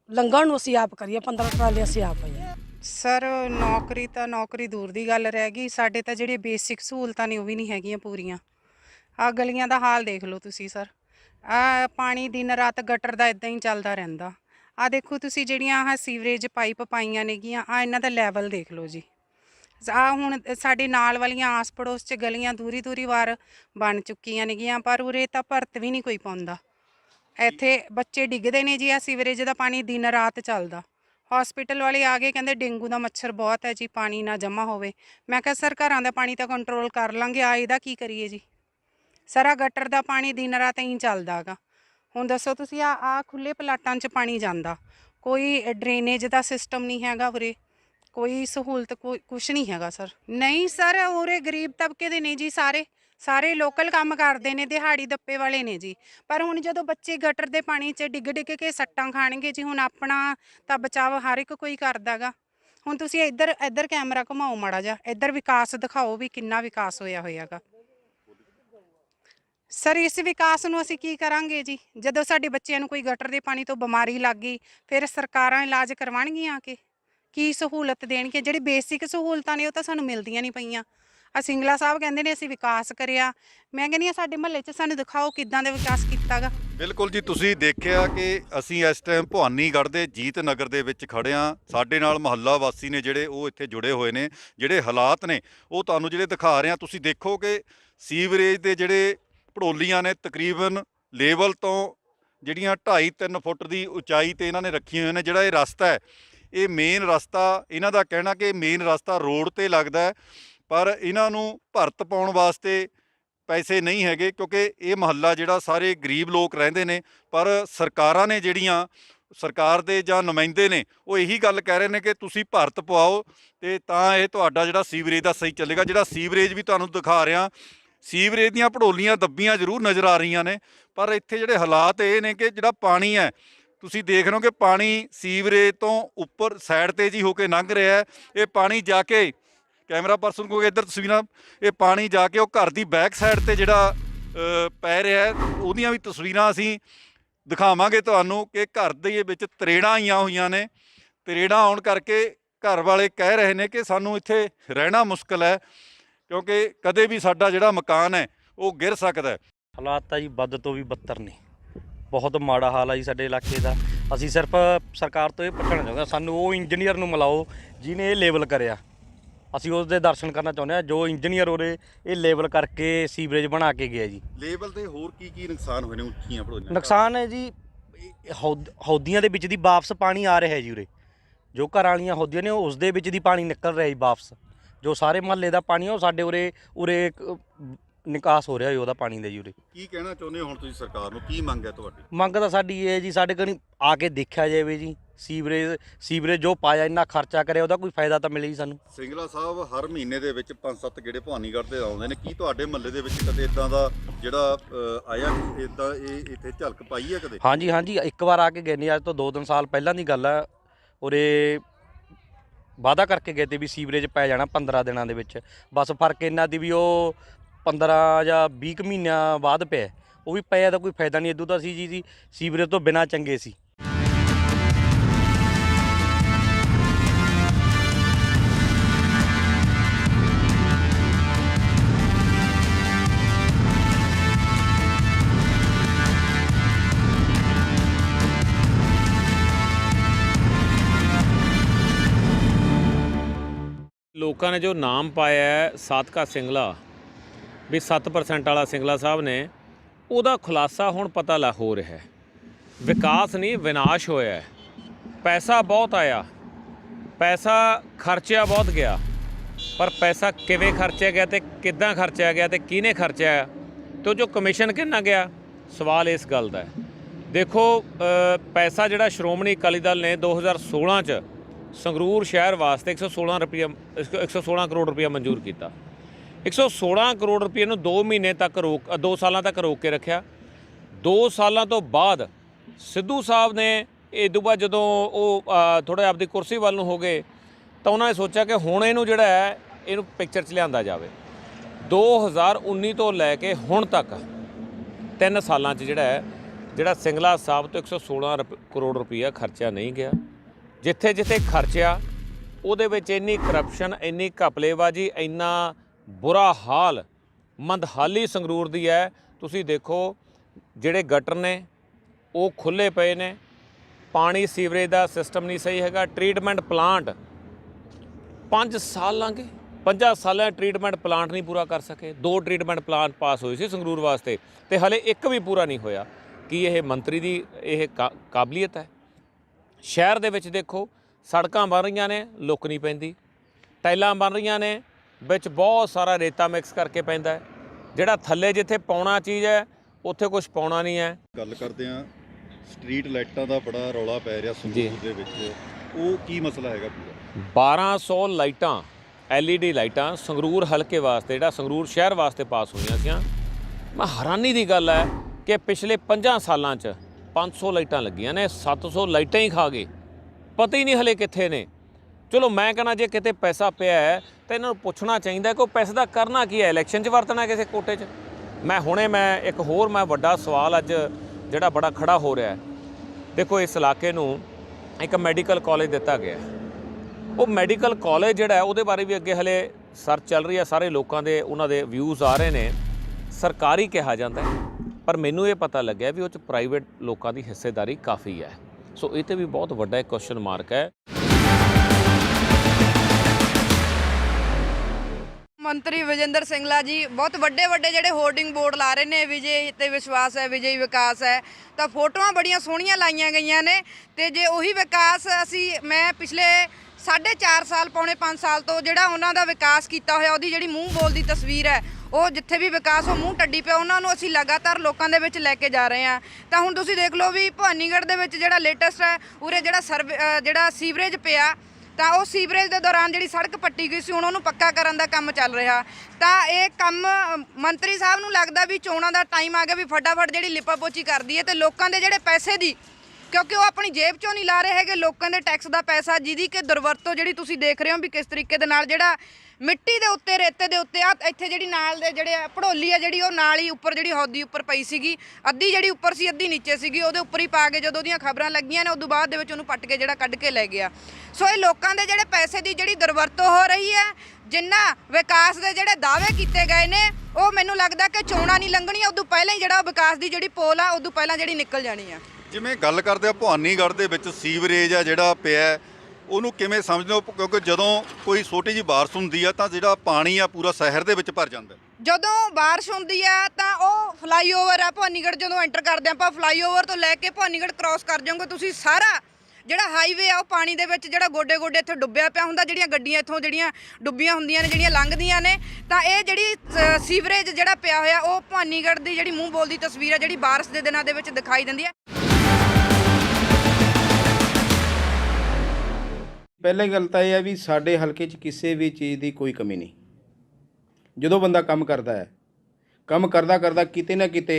I: ਲੰਘਣ ਨੂੰ ਅਸੀਂ ਆਪ ਕਰੀਏ 15 ਟਰਾਲੇ ਅਸੀਂ ਆਪ ਪਾਈਏ
J: ਸਰ ਨੌਕਰੀ ਤਾਂ ਨੌਕਰੀ ਦੂਰ ਦੀ ਗੱਲ ਰਹਿ ਗਈ ਸਾਡੇ ਤਾਂ ਜਿਹੜੀਆਂ ਬੇਸਿਕ ਸਹੂਲਤਾਂ ਨੇ ਉਹ ਵੀ ਨਹੀਂ ਹੈਗੀਆਂ ਪੂਰੀਆਂ। ਆ ਗਲੀਆਂ ਦਾ ਹਾਲ ਦੇਖ ਲਓ ਤੁਸੀਂ ਸਰ। ਆ ਪਾਣੀ ਦਿਨ ਰਾਤ ਗਟਰ ਦਾ ਇਦਾਂ ਹੀ ਚੱਲਦਾ ਰਹਿੰਦਾ। ਆ ਦੇਖੋ ਤੁਸੀਂ ਜਿਹੜੀਆਂ ਆਹ ਸੀਵਰੇਜ ਪਾਈਪ ਪਾਈਆਂ ਨੇਗੀਆਂ ਆ ਇਹਨਾਂ ਦਾ ਲੈਵਲ ਦੇਖ ਲਓ ਜੀ। ਆ ਹੁਣ ਸਾਡੇ ਨਾਲ ਵਾਲੀਆਂ ਆਸ ਪੜੋਸ ਚ ਗਲੀਆਂ ਦੂਰੀ ਦੂਰੀ ਵਾਰ ਬਣ ਚੁੱਕੀਆਂ ਨੇਗੀਆਂ, ਪਰ ਉਰੇ ਤਾਂ ਭਰਤ ਵੀ ਨਹੀਂ ਕੋਈ ਪਾਉਂਦਾ। ਇੱਥੇ ਬੱਚੇ ਡਿੱਗਦੇ ਨੇ ਜੀ ਆ ਸੀਵਰੇਜ ਦਾ ਪਾਣੀ ਦਿਨ ਰਾਤ ਚੱਲਦਾ। ਹਸਪੀਟਲ ਵਾਲੇ ਆ ਗਏ, ਕਹਿੰਦੇ ਡੇਂਗੂ ਦਾ ਮੱਛਰ ਬਹੁਤ ਹੈ ਜੀ, ਪਾਣੀ ਨਾ ਜਮਾ ਹੋਵੇ। ਮੈਂ ਕਿਹਾ ਸਰ ਘਰਾਂ ਦਾ ਪਾਣੀ ਤਾਂ ਕੰਟਰੋਲ ਕਰ ਲਾਂਗੇ ਆ ਇਹਦਾ ਕੀ ਕਰੀਏ ਜੀ? ਸਾਰਾ ਗਟਰ ਦਾ ਪਾਣੀ ਦਿਨ ਰਾਤ ਐਂ ਚੱਲਦਾਗਾ ਹੁਣ ਦੱਸੋ ਤੁਸੀਂ, ਆ ਆ ਖੁੱਲੇ ਪਲਾਟਾਂ 'ਚ ਪਾਣੀ ਜਾਂਦਾ। ਕੋਈ ਡਰੇਨੇਜ ਦਾ ਸਿਸਟਮ ਨਹੀਂ ਹੈਗਾ ਉਰੇ। ਕੋਈ ਸਹੂਲਤ ਕੋਈ ਕੁਝ ਨਹੀਂ ਹੈਗਾ ਸਰ ਨਹੀਂ ਸਰ ਉਰੇ ਗਰੀਬ ਤਬਕੇ ਦੇ ਨੇ ਜੀ ਸਾਰੇ। ਸਾਰੇ ਲੋਕਲ ਕੰਮ ਕਰਦੇ ਨੇ, ਦਿਹਾੜੀ ਦੱਪੇ ਵਾਲੇ ਨੇ ਜੀ। ਪਰ ਹੁਣ ਜਦੋਂ ਬੱਚੇ ਗਟਰ ਦੇ ਪਾਣੀ 'ਚ ਡਿੱਗ ਡਿੱਗ ਕੇ ਸੱਟਾਂ ਖਾਣਗੇ ਜੀ, ਹੁਣ ਆਪਣਾ ਤਾਂ ਬਚਾਵ ਹਰ ਇੱਕ ਕੋਈ ਕਰਦਾਗਾ ਹੁਣ ਤੁਸੀਂ ਇੱਧਰ ਇੱਧਰ ਕੈਮਰਾ ਘੁਮਾਓ ਮਾੜਾ ਜਿਹਾ। ਇੱਧਰ ਵਿਕਾਸ ਦਿਖਾਓ ਵੀ ਕਿੰਨਾ ਵਿਕਾਸ ਹੋਇਆ ਹੋਇਆਗਾ ਸਰ, ਇਸ ਵਿਕਾਸ ਨੂੰ ਅਸੀਂ ਕੀ ਕਰਾਂਗੇ ਜੀ? ਜਦੋਂ ਸਾਡੇ ਬੱਚਿਆਂ ਨੂੰ ਕੋਈ ਗਟਰ ਦੇ ਪਾਣੀ ਤੋਂ ਬਿਮਾਰੀ ਲੱਗ ਗਈ, ਫਿਰ ਸਰਕਾਰਾਂ ਇਲਾਜ ਕਰਵਾਉਣਗੀਆਂ ਆ ਕੇ? ਕੀ ਸਹੂਲਤ ਦੇਣਗੇ? ਜਿਹੜੀ ਬੇਸਿਕ ਸਹੂਲਤਾਂ ਨੇ, ਉਹ ਤਾਂ ਸਾਨੂੰ ਮਿਲਦੀਆਂ ਨਹੀਂ ਪਈਆਂ। ਆ ਸਿੰਗਲਾ ਸਾਹਿਬ ਕਹਿੰਦੇ ਨੇ, ਅਸੀਂ ਵਿਕਾਸ ਕਰਿਆ। ਮੈਂ ਕਹਿੰਦੀ ਆ ਸਾਡੇ ਮਹੱਲੇ 'ਚ ਸਾਨੂੰ ਦਿਖਾਓ ਕਿੱਦਾਂ ਦਾ ਵਿਕਾਸ ਕੀਤਾਗਾ
A: ਬਿਲਕੁਲ ਜੀ, ਤੁਸੀਂ ਦੇਖਿਆ ਕਿ ਅਸੀਂ ਇਸ ਟਾਈਮ ਭਵਾਨੀਗੜ੍ਹ ਦੇ ਜੀਤ ਨਗਰ ਦੇ ਵਿੱਚ ਖੜੇ ਹਾਂ। ਸਾਡੇ ਨਾਲ ਮੁਹੱਲਾ ਵਾਸੀ ਨੇ ਜਿਹੜੇ, ਉਹ ਇੱਥੇ ਜੁੜੇ ਹੋਏ ਨੇ। ਜਿਹੜੇ ਹਾਲਾਤ ਨੇ, ਉਹ ਤੁਹਾਨੂੰ ਜਿਹੜੇ ਦਿਖਾ ਰਹੇ ਹਾਂ, ਤੁਸੀਂ ਦੇਖੋ ਕਿ ਸੀਵਰੇਜ ਦੇ ਜਿਹੜੇ ਪੜੋਲੀਆਂ ਨੇ ਤਕਰੀਬਨ ਲੇਵਲ ਤੋਂ ਜਿਹੜੀਆਂ 2.5 3 ਫੁੱਟ ਦੀ ਉਚਾਈ ਤੇ ਇਹਨਾਂ ਨੇ ਰੱਖੀਆਂ ਹੋਈਆਂ ਨੇ, ਜਿਹੜਾ ਇਹ ਰਸਤਾ ਹੈ, ਇਹ ਮੇਨ ਰਸਤਾ, ਇਹਨਾਂ ਦਾ ਕਹਿਣਾ ਕਿ ਮੇਨ ਰਸਤਾ ਰੋਡ ਤੇ ਲੱਗਦਾ ਹੈ, ਪਰ ਇਹਨਾਂ ਨੂੰ ਭਰਤ ਪਾਉਣ ਵਾਸਤੇ ਪੈਸੇ ਨਹੀਂ ਹੈਗੇ, ਕਿਉਂਕਿ ਇਹ ਮਹੱਲਾ ਜਿਹੜਾ ਸਾਰੇ ਗਰੀਬ ਲੋਕ ਰਹਿੰਦੇ ਨੇ, ਪਰ ਸਰਕਾਰਾਂ ਨੇ ਜਿਹੜੀਆਂ, ਸਰਕਾਰ ਦੇ ਜਾਂ ਨੁਮਾਇੰਦੇ ਨੇ, ਉਹ ਇਹੀ ਗੱਲ ਕਹਿ ਰਹੇ ਨੇ ਕਿ ਤੁਸੀਂ ਭਰਤ ਪਵਾਓ ਤੇ ਤਾਂ ਇਹ ਤੁਹਾਡਾ ਜਿਹੜਾ ਸੀਵਰੇਜ ਦਾ ਸਹੀ ਚੱਲੇਗਾ, ਜਿਹੜਾ ਸੀਵਰੇਜ ਵੀ ਤੁਹਾਨੂੰ ਦਿਖਾ ਰਿਹਾ ਸੀਵਰੇਜ ਦੀਆਂ ਭੜੋਲੀਆਂ ਦੱਬੀਆਂ ਜ਼ਰੂਰ ਨਜ਼ਰ ਆ ਰਹੀਆਂ ਨੇ। ਪਰ ਇੱਥੇ ਜਿਹੜੇ ਹਾਲਾਤ ਇਹ ਨੇ ਕਿ ਜਿਹੜਾ ਪਾਣੀ ਹੈ, ਤੁਸੀਂ ਦੇਖ ਰਹੇ ਹੋ ਕਿ ਪਾਣੀ ਸੀਵਰੇਜ ਤੋਂ ਉੱਪਰ ਸਾਈਡ ਤੇ ਜੀ ਹੋ ਕੇ ਲੰਘ ਰਿਹਾ ਹੈ। ਇਹ ਪਾਣੀ ਜਾ ਕੇ ਕੈਮਰਾ ਪਰਸਨ ਕੋਲ ਇੱਧਰ ਤਸਵੀਰਾਂ, ਇਹ ਪਾਣੀ ਜਾ ਕੇ ਉਹ ਘਰ ਦੀ ਬੈਕ ਸਾਈਡ ਤੇ ਜਿਹੜਾ ਪੈ ਰਿਹਾ ਹੈ, ਉਹਦੀਆਂ ਵੀ ਤਸਵੀਰਾਂ ਅਸੀਂ ਦਿਖਾਵਾਂਗੇ ਤੁਹਾਨੂੰ ਕਿ ਘਰ ਦੇ ਵਿੱਚ ਤਰੇੜਾਂ ਆਈਆਂ ਹੋਈਆਂ ਨੇ। ਤਰੇੜਾਂ ਆਉਣ ਕਰਕੇ ਘਰ ਵਾਲੇ ਕਹਿ ਰਹੇ ਨੇ ਕਿ ਸਾਨੂੰ ਇੱਥੇ ਰਹਿਣਾ ਮੁਸ਼ਕਲ ਹੈ। ਕਿਉਂਕਿ ਕਦੇ ਵੀ ਸਾਡਾ ਜਿਹੜਾ ਮਕਾਨ ਹੈ ਉਹ ਗਿਰ ਸਕਦਾ ਹੈ।
E: ਹਾਲਾਤ ਤਾਂ ਜੀ ਵੱਧ ਤੋਂ ਵੀ ਬੱਤਰ ਨੇ। ਬਹੁਤ ਮਾੜਾ ਹਾਲ ਆ ਜੀ ਸਾਡੇ ਇਲਾਕੇ ਦਾ। ਅਸੀਂ ਸਿਰਫ ਸਰਕਾਰ ਤੋਂ ਇਹ ਪੁੱਛਣਾ ਚਾਹੁੰਦੇ ਹਾਂ ਸਾਨੂੰ ਉਹ ਇੰਜੀਨੀਅਰ ਨੂੰ ਮਿਲਾਓ ਜਿਹਨੇ ਇਹ ਲੈਵਲ ਕਰਿਆ। ਅਸੀਂ ਉਸ ਦੇ ਦਰਸ਼ਨ ਕਰਨਾ ਚਾਹੁੰਦੇ ਹਾਂ ਜੋ ਇੰਜੀਨੀਅਰ ਉਹਦੇ ਇਹ ਲੈਵਲ ਕਰਕੇ ਸੀਵਰੇਜ ਬਣਾ ਕੇ ਗਿਆ ਜੀ।
A: ਲੇਬਲ ਤੇ ਹੋਰ ਕੀ ਕੀ ਨੁਕਸਾਨ ਹੋਏ ਨੇ ਉੱਚੀਆਂ ਭੜੋਲੀਆਂ
E: ਨੁਕਸਾਨ ਹੈ ਜੀ ਹੌਦ- ਹੌਦੀਆਂ ਦੇ ਵਿੱਚ ਦੀ ਵਾਪਸ ਪਾਣੀ ਆ ਰਿਹਾ ਹੈ ਜੀ ਉਰੇ। ਜੋ ਘਰ ਵਾਲੀਆਂ ਹੌਦੀਆਂ ਨੇ ਉਹ ਉਸ ਦੇ ਵਿੱਚ ਦੀ ਪਾਣੀ ਨਿਕਲ ਰਿਹਾ ਜੀ ਵਾਪਸ। ਜੋ ਸਾਰੇ ਮਹੱਲੇ ਦਾ ਪਾਣੀ ਆ ਉਹ ਸਾਡੇ ਉਰੇ ਉਰੇ ਇੱਕ, ਨਿਕਾਸ ਹੋ ਰਿਹਾ ਜੀ ਉਹਦਾ ਪਾਣੀ ਦਾ ਜੀ ਉਰੇ।
A: ਕੀ ਕਹਿਣਾ ਚਾਹੁੰਦੇ ਹੋ ਹੁਣ ਤੁਸੀਂ ਸਰਕਾਰ ਨੂੰ? ਕੀ ਮੰਗ ਹੈ ਤੁਹਾਡੀ?
E: ਮੰਗ ਤਾਂ ਸਾਡੀ ਇਹ ਹੈ ਜੀ ਸਾਡੇ ਕੋਲ ਆ ਕੇ ਦੇਖਿਆ ਜਾਵੇ ਜੀ ਸੀਵਰੇਜ ਸੀਵਰੇਜ ਜੋ ਪਾਇਆ ਇੰਨਾ ਖਰਚਾ ਕਰਿਆ ਉਹਦਾ ਕੋਈ ਫਾਇਦਾ ਤਾਂ ਮਿਲੇ ਜੀ ਸਾਨੂੰ।
A: ਸਿੰਗਲਾ ਸਾਹਿਬ ਹਰ ਮਹੀਨੇ ਦੇ ਵਿੱਚ 5-7 ਗੇੜੇ ਭਵਾਨੀਗੜ੍ਹ ਤੇ ਆਉਂਦੇ ਨੇ। ਕੀ ਤੁਹਾਡੇ ਮਹੱਲੇ ਦੇ ਵਿੱਚ ਕਦੇ ਇਦਾਂ ਦਾ ਜਿਹੜਾ ਅ, ਆਇਆ ਇਦਾਂ ਇਹ ਇੱਥੇ ਝਲਕ ਪਾਈ ਹੈ ਕਦੇ?
E: ਹਾਂਜੀ ਹਾਂਜੀ ਇੱਕ ਵਾਰ ਆ ਕੇ ਗਏ ਨੇ ਅੱਜ ਤੋਂ 2-3 ਸਾਲ ਪਹਿਲਾਂ ਦੀ ਗੱਲ ਹੈ ਉਰੇ ਵਾਅਦਾ ਕਰਕੇ ਗਏ ਤੇ ਵੀ ਸੀਵਰੇਜ ਪੈ ਜਾਣਾ 15 ਦਿਨਾਂ ਦੇ ਵਿੱਚ। ਬਸ ਫ਼ਰਕ ਇੰਨਾ ਦੀ ਵੀ ਉਹ 15 ਜਾਂ 20 ਕੁ ਮਹੀਨਿਆਂ ਬਾਅਦ ਪਿਆ। ਉਹ ਵੀ ਪਿਆ ਤਾਂ ਕੋਈ ਫਾਇਦਾ ਨਹੀਂ। ਇਦੋਂ ਤਾਂ ਸੀ ਜੀ ਜੀ ਸੀਵਰੇਜ ਤੋਂ ਬਿਨਾਂ ਚੰਗੇ ਸੀ।
K: ਲੋਕਾਂ ਨੇ ਜੋ ਨਾਮ ਪਾਇਆ ਹੈ ਸਾਤਕਾ ਸਿੰਗਲਾ, ਵੀ 7% ਵਾਲਾ ਸਿੰਗਲਾ ਸਾਹਿਬ ਨੇ, ਉਹਦਾ ਖੁਲਾਸਾ ਹੁਣ ਪਤਾ ਲਾ ਹੋ ਰਿਹਾ ਹੈ। ਵਿਕਾਸ ਨਹੀਂ, ਵਿਨਾਸ਼ ਹੋਇਆ ਹੈ। ਪੈਸਾ ਬਹੁਤ ਆਇਆ। ਪੈਸਾ ਖਰਚਿਆ ਬਹੁਤ ਗਿਆ। ਪਰ ਪੈਸਾ ਕਿਵੇਂ ਖਰਚਿਆ ਗਿਆ ਤੇ ਕਿੱਦਾਂ ਖਰਚਿਆ ਗਿਆ ਤੇ ਕਿਹਨੇ ਖਰਚਿਆ? ਤੇ ਉਹ ਜੋ ਕਮਿਸ਼ਨ ਕਿੰਨਾ ਗਿਆ? ਸਵਾਲ ਇਸ ਗੱਲ ਦਾ ਹੈ। ਦੇਖੋ ਪੈਸਾ ਜਿਹੜਾ ਸ਼੍ਰੋਮਣੀ ਅਕਾਲੀ ਦਲ ਨੇ 2016 ਚ ਸੰਗਰੂਰ ਸ਼ਹਿਰ ਵਾਸਤੇ 116 ਰੁਪਏ 116 ਕਰੋੜ ਰੁਪਏ ਮਨਜ਼ੂਰ ਕੀਤਾ। 116 ਕਰੋੜ ਰੁਪਏ ਨੂੰ 2 ਮਹੀਨੇ ਤੱਕ ਰੋਕ 2 ਸਾਲਾਂ ਤੱਕ ਰੋਕ ਕੇ ਰੱਖਿਆ। 2 ਸਾਲਾਂ ਤੋਂ ਬਾਅਦ ਸਿੱਧੂ ਸਾਹਿਬ ਨੇ ਇਹ ਤੋਂ ਬਾਅਦ ਜਦੋਂ ਉਹ ਥੋੜਾ ਆਪਦੀ ਕੁਰਸੀ ਵੱਲ ਨੂੰ ਹੋ ਗਏ, ਤਾਂ ਉਹਨਾਂ ਨੇ ਸੋਚਿਆ ਕਿ ਹੁਣ ਇਹਨੂੰ ਜਿਹੜਾ ਹੈ, ਇਹਨੂੰ ਪਿਕਚਰ 'ਚ ਲਿਆਂਦਾ ਜਾਵੇ। 2019 ਤੋਂ ਲੈ ਕੇ ਹੁਣ ਤੱਕ ਤਿੰਨ ਸਾਲਾਂ 'ਚ ਜਿਹੜਾ ਹੈ, ਜਿਹੜਾ ਸਿੰਗਲਾ ਸਾਹਿਬ ਤੋਂ 116 ਰੁਪ- ਕਰੋੜ ਰੁਪਈਆ ਖਰਚਿਆ ਨਹੀਂ ਗਿਆ। ਜਿੱਥੇ ਜਿੱਥੇ ਖਰਚਿਆ, ਉਹਦੇ ਵਿੱਚ ਇੰਨੀ ਕਰਪਸ਼ਨ ਇੰਨੀ ਘਪਲੇਬਾਜੀ, ਇੰਨਾ ਬੁਰਾ ਹਾਲ, ਮੰਦਹਾਲੀ ਸੰਗਰੂਰ ਦੀ ਹੈ। ਤੁਸੀਂ ਦੇਖੋ, ਜਿਹੜੇ ਗਟਰ ਨੇ, ਉਹ ਖੁੱਲੇ ਪਏ ਨੇ। ਪਾਣੀ ਸੀਵਰੇਜ ਦਾ ਸਿਸਟਮ ਨਹੀਂ ਸਹੀ ਹੈਗਾ। ਟ੍ਰੀਟਮੈਂਟ ਪਲਾਂਟ 5 ਸਾਲ ਲਾਂਗੇ 50 ਸਾਲਾਂ ਟ੍ਰੀਟਮੈਂਟ ਪਲਾਂਟ ਨਹੀਂ ਪੂਰਾ ਕਰ ਸਕੇ। ਦੋ ਟ੍ਰੀਟਮੈਂਟ ਪਲਾਂਟ ਪਾਸ ਹੋਏ ਸੀ ਸੰਗਰੂਰ ਵਾਸਤੇ ਤੇ ਹਲੇ ਇੱਕ ਵੀ ਪੂਰਾ ਨਹੀਂ ਹੋਇਆ। ਕੀ ਇਹ ਮੰਤਰੀ ਦੀ ਇਹ ਕਾ- ਕਾਬਲੀਅਤ ਹੈ? ਸ਼ਹਿਰ ਦੇ ਵਿੱਚ ਦੇਖੋ ਸੜਕਾਂ ਬਣ ਰਹੀਆਂ ਨੇ ਲੁੱਕ ਨਹੀਂ ਪੈਂਦੀ। ਟਾਈਲਾਂ ਬਣ ਰਹੀਆਂ ਨੇ ਵਿੱਚ ਬਹੁਤ ਸਾਰਾ ਰੇਤਾ ਮਿਕਸ ਕਰਕੇ ਪੈਂਦਾ ਹੈ। ਜਿਹੜਾ ਥੱਲੇ ਜਿੱਥੇ ਪਾਉਣਾ ਚੀਜ਼ ਹੈ ਉੱਥੇ ਕੁਝ ਪਾਉਣਾ ਨਹੀਂ ਹੈ।
A: ਗੱਲ ਕਰਦੇ ਆ ਸਟਰੀਟ ਲਾਈਟਾਂ ਦਾ ਬੜਾ ਰੌਲਾ ਪੈ ਰਿਹਾ ਸੰਗਰੂਰ ਦੇ ਵਿੱਚ। ਉਹ ਕੀ ਮਸਲਾ ਹੈਗਾ ਪੂਰਾ?
K: 1200 ਲਾਈਟਾਂ LED ਲਾਈਟਾਂ ਸੰਗਰੂਰ ਹਲਕੇ ਵਾਸਤੇ ਜਿਹੜਾ ਸੰਗਰੂਰ ਸ਼ਹਿਰ ਵਾਸਤੇ ਪਾਸ ਹੋਈਆਂ ਸੀਆਂ। ਮੈਂ ਹੈਰਾਨੀ ਦੀ ਗੱਲ ਹੈ ਕਿ ਪਿਛਲੇ 5 ਸਾਲਾਂ 'ਚ 500 ਲਾਈਟਾਂ ਲੱਗੀਆਂ ਨੇ 700 ਲਾਈਟਾਂ ਹੀ ਖਾ ਗਏ। ਪਤਾ ਹੀ ਨਹੀਂ ਹਲੇ ਕਿੱਥੇ ਨੇ। ਚਲੋ ਮੈਂ ਕਹਿੰਦਾ ਜੇ ਕਿਤੇ ਪੈਸਾ ਪਿਆ ਹੈ, ਤਾਂ ਇਹਨਾਂ ਨੂੰ ਪੁੱਛਣਾ ਚਾਹੀਦਾ ਕਿ ਉਹ ਪੈਸੇ ਦਾ ਕਰਨਾ ਕੀ ਹੈ? ਇਲੈਕਸ਼ਨ 'ਚ ਵਰਤਣਾ ਕਿਸੇ ਕੋਟੇ 'ਚ? ਮੈਂ ਹੁਣੇ ਮੈਂ ਇੱਕ ਹੋਰ ਮੈਂ ਵੱਡਾ ਸਵਾਲ ਅੱਜ ਜਿਹੜਾ ਬੜਾ ਖੜਾ ਹੋ ਰਿਹਾ ਹੈ। ਦੇਖੋ ਇਸ ਇਲਾਕੇ ਨੂੰ ਇੱਕ ਮੈਡੀਕਲ ਕਾਲਜ ਦਿੱਤਾ ਗਿਆ ਉਹ ਮੈਡੀਕਲ ਕਾਲਜ ਜਿਹੜਾ ਹੈ, ਉਹਦੇ ਬਾਰੇ ਵੀ ਅੱਗੇ ਹਲੇ ਸਰਚ ਚੱਲ ਰਹੀ ਹੈ। ਸਾਰੇ ਲੋਕਾਂ ਦੇ ਉਹਨਾਂ ਦੇ ਵਿਊਜ਼ ਆ ਰਹੇ ਨੇ। ਸਰਕਾਰੀ ਕਿਹਾ ਜਾਂਦਾ ਹੈ। ਪਰ ਮੈਨੂੰ ਇਹ ਪਤਾ ਲੱਗਿਆ ਵੀ ਉਹ ਚ ਪ੍ਰਾਈਵੇਟ ਲੋਕਾਂ ਦੀ ਹਿੱਸੇਦਾਰੀ ਕਾਫੀ ਹੈ। ਸੋ ਇਹ ਤੇ ਵੀ ਬਹੁਤ ਵੱਡਾ ਕੁਐਸਚਨ ਮਾਰਕ ਹੈ।
L: ਮੰਤਰੀ ਵਿਜੇਂਦਰ ਸਿੰਗਲਾ ਜੀ, ਬਹੁਤ ਵੱਡੇ ਵੱਡੇ ਜਿਹੜੇ ਹੋਰਡਿੰਗ ਬੋਰਡ ਲਾ ਰਹੇ ਨੇ, ਵਿਜੇ ਤੇ ਵਿਸ਼ਵਾਸ ਹੈ, ਵਿਜੇ ਵਿਕਾਸ ਹੈ, ਤਾਂ ਫੋਟੋਆਂ ਬੜੀਆਂ ਸੋਹਣੀਆਂ ਲਾਈਆਂ ਗਈਆਂ ਨੇ ਤੇ ਜੇ ਉਹੀ ਵਿਕਾਸ ਅਸੀਂ, ਮੈਂ ਪਿਛਲੇ 4.5 ਸਾਲ, ਪੌਣੇ 5 ਸਾਲ ਤੋਂ ਜਿਹੜਾ ਉਹਨਾਂ ਦਾ ਵਿਕਾਸ ਕੀਤਾ ਹੋਇਆ, ਉਹਦੀ ਜਿਹੜੀ ਮੂੰਹ ਬੋਲ ਦੀ ਤਸਵੀਰ ਹੈ ਉਹ ਜਿੱਥੇ ਵੀ ਵਿਕਾਸ ਉਹ ਮੂੰਹ ਟੱਡੀ ਪਿਆ, ਉਹਨਾਂ ਨੂੰ ਅਸੀਂ ਲਗਾਤਾਰ ਲੋਕਾਂ ਦੇ ਵਿੱਚ ਲੈ ਕੇ ਜਾ ਰਹੇ ਹਾਂ। ਤਾਂ ਹੁਣ ਤੁਸੀਂ ਦੇਖ ਲਓ ਵੀ ਭਵਾਨੀਗੜ੍ਹ ਦੇ ਵਿੱਚ ਜਿਹੜਾ ਲੇਟੈਸਟ ਹੈ, ਉਰੇ ਜਿਹੜਾ ਸਰਵੇ ਜਿਹੜਾ ਸੀਵਰੇਜ ਪਿਆ, ਤਾਂ ਉਹ ਸੀਵਰੇਜ ਦੇ ਦੌਰਾਨ ਜਿਹੜੀ ਸੜਕ ਪੱਟੀ ਗਈ ਸੀ, ਹੁਣ ਉਹਨੂੰ ਪੱਕਾ ਕਰਨ ਦਾ ਕੰਮ ਚੱਲ ਰਿਹਾ। ਤਾਂ ਇਹ ਕੰਮ ਮੰਤਰੀ ਸਾਹਿਬ ਨੂੰ ਲੱਗਦਾ ਵੀ ਚੋਣਾਂ ਦਾ ਟਾਈਮ ਆ ਗਿਆ ਵੀ ਫਟਾਫਟ ਜਿਹੜੀ ਲਿਪਾਪੋਚੀ ਕਰਦੀ ਹੈ ਤੇ ਲੋਕਾਂ ਦੇ ਜਿਹੜੇ ਪੈਸੇ ਦੀ, ਕਿਉਂਕਿ ਉਹ ਆਪਣੀ ਜੇਬ ਚੋਂ ਨਹੀਂ ਲਾ ਰਹੇ ਹੈਗੇ, ਲੋਕਾਂ ਦੇ ਟੈਕਸ ਦਾ ਪੈਸਾ, ਜਿਹਦੀ ਕਿ ਦੁਰਵਰਤੋਂ ਜਿਹੜੀ ਤੁਸੀਂ ਦੇਖ ਰਹੇ ਹੋ ਵੀ ਕਿਸ ਤਰੀਕੇ ਦੇ ਨਾਲ ਜਿਹੜਾ ਮਿੱਟੀ ਦੇ ਉੱਤੇ, ਰੇਤੇ ਦੇ ਉੱਤੇ ਆ ਇੱਥੇ ਜਿਹੜੀ ਨਾਲ ਦੇ ਜਿਹੜੇ ਆ ਭੜੋਲੀ ਆ ਜਿਹੜੀ, ਉਹ ਨਾਲ ਹੀ ਉੱਪਰ ਜਿਹੜੀ ਹੌਦੀ ਉੱਪਰ ਪਈ ਸੀਗੀ। ਅੱਧੀ ਜਿਹੜੀ ਉੱਪਰ ਸੀ, ਅੱਧੀ ਨੀਚੇ ਸੀਗੀ। ਉਹਦੇ ਉੱਪਰ ਹੀ ਪਾ ਕੇ ਜਦੋਂ ਉਹਦੀਆਂ ਖਬਰਾਂ ਲੱਗੀਆਂ ਨੇ, ਉਦੋਂ ਬਾਅਦ ਦੇ ਵਿੱਚ ਉਹਨੂੰ ਪੱਟ ਕੇ ਜਿਹੜਾ ਕੱਢ ਕੇ ਲੈ ਗਿਆ। ਸੋ ਇਹ ਲੋਕਾਂ ਦੇ ਜਿਹੜੇ ਪੈਸੇ ਦੀ ਜਿਹੜੀ ਦੁਰਵਰਤੋਂ ਹੋ ਰਹੀ ਹੈ, ਜਿੰਨਾ ਵਿਕਾਸ ਦੇ ਜਿਹੜੇ ਦਾਅਵੇ ਕੀਤੇ ਗਏ ਨੇ, ਉਹ ਮੈਨੂੰ ਲੱਗਦਾ ਕਿ ਚੋਣਾਂ ਨਹੀਂ ਲੰਘਣੀਆਂ। ਉਦੋਂ ਪਹਿਲਾਂ ਹੀ ਜਿਹੜਾ ਵਿਕਾਸ ਦੀ ਜਿਹੜੀ ਪੋਲ ਆ, ਉਦੋਂ ਪਹਿਲਾਂ ਜਿਹੜੀ ਨਿਕਲ ਜਾਣੀ ਆ।
A: ਜਿਵੇਂ ਗੱਲ ਕਰਦੇ ਆ, ਭਵਾਨੀਗੜ੍ਹ ਦੇ ਵਿੱਚ ਸੀਵਰੇਜ ਆ ਜਿਹੜਾ ਪਿਆ ਉਹਨੂੰ ਕਿਵੇਂ ਸਮਝਦੇ ਹੋ? ਕਿਉਂਕਿ ਜਦੋਂ ਕੋਈ ਛੋਟੀ ਜਿਹੀ ਬਾਰਿਸ਼ ਹੁੰਦੀ ਆ ਤਾਂ ਜਿਹੜਾ ਪਾਣੀ ਆ ਪੂਰਾ ਸ਼ਹਿਰ ਦੇ ਵਿੱਚ ਭਰ ਜਾਂਦਾ।
L: ਜਦੋਂ ਬਾਰਿਸ਼ ਹੁੰਦੀ ਆ ਤਾਂ ਉਹ ਫਲਾਈਓਵਰ ਆ, ਭਵਾਨੀਗੜ੍ਹ ਜਦੋਂ ਐਂਟਰ ਕਰਦੇ ਆਪਾਂ ਫਲਾਈਓਵਰ ਤੋਂ ਲੈ ਕੇ ਭਵਾਨੀਗੜ੍ਹ ਕ੍ਰਾਸ ਕਰ ਜਾਓਗੇ, ਤੁਸੀਂ ਸਾਰਾ ਜਿਹੜਾ ਹਾਈਵੇ ਆ, ਉਹ ਪਾਣੀ ਦੇ ਵਿੱਚ ਜਿਹੜਾ ਗੋਡੇ ਗੋਡੇ ਇੱਥੇ ਡੁੱਬਿਆ ਪਿਆ ਹੁੰਦਾ, ਜਿਹੜੀਆਂ ਗੱਡੀਆਂ ਇੱਥੋਂ ਜਿਹੜੀਆਂ ਡੁੱਬੀਆਂ ਹੁੰਦੀਆਂ ਨੇ, ਜਿਹੜੀਆਂ ਲੰਘਦੀਆਂ ਨੇ, ਤਾਂ ਇਹ ਜਿਹੜੀ ਸੀਵਰੇਜ ਜਿਹੜਾ ਪਿਆ ਹੋਇਆ, ਉਹ ਭਵਾਨੀਗੜ੍ਹ ਦੀ ਜਿਹੜੀ ਮੂੰਹ ਬੋਲਦੀ ਤਸਵੀਰ ਆ, ਜਿਹੜੀ ਬਾਰਿਸ਼ ਦੇ ਦਿਨਾਂ ਦੇ ਵਿੱਚ ਦਿਖਾਈ ਦਿੰਦੀ ਹੈ
M: ਪਹਿਲੀ ਗੱਲ ਤਾਂ ਇਹ ਹੈ ਵੀ ਸਾਡੇ ਹਲਕੇ 'ਚ ਕਿਸੇ ਵੀ ਚੀਜ਼ ਦੀ ਕੋਈ ਕਮੀ ਨਹੀਂ। ਜਦੋਂ ਬੰਦਾ ਕੰਮ ਕਰਦਾ ਹੈ ਕੰਮ ਕਰਦਾ ਕਰਦਾ ਕਿਤੇ ਨਾ ਕਿਤੇ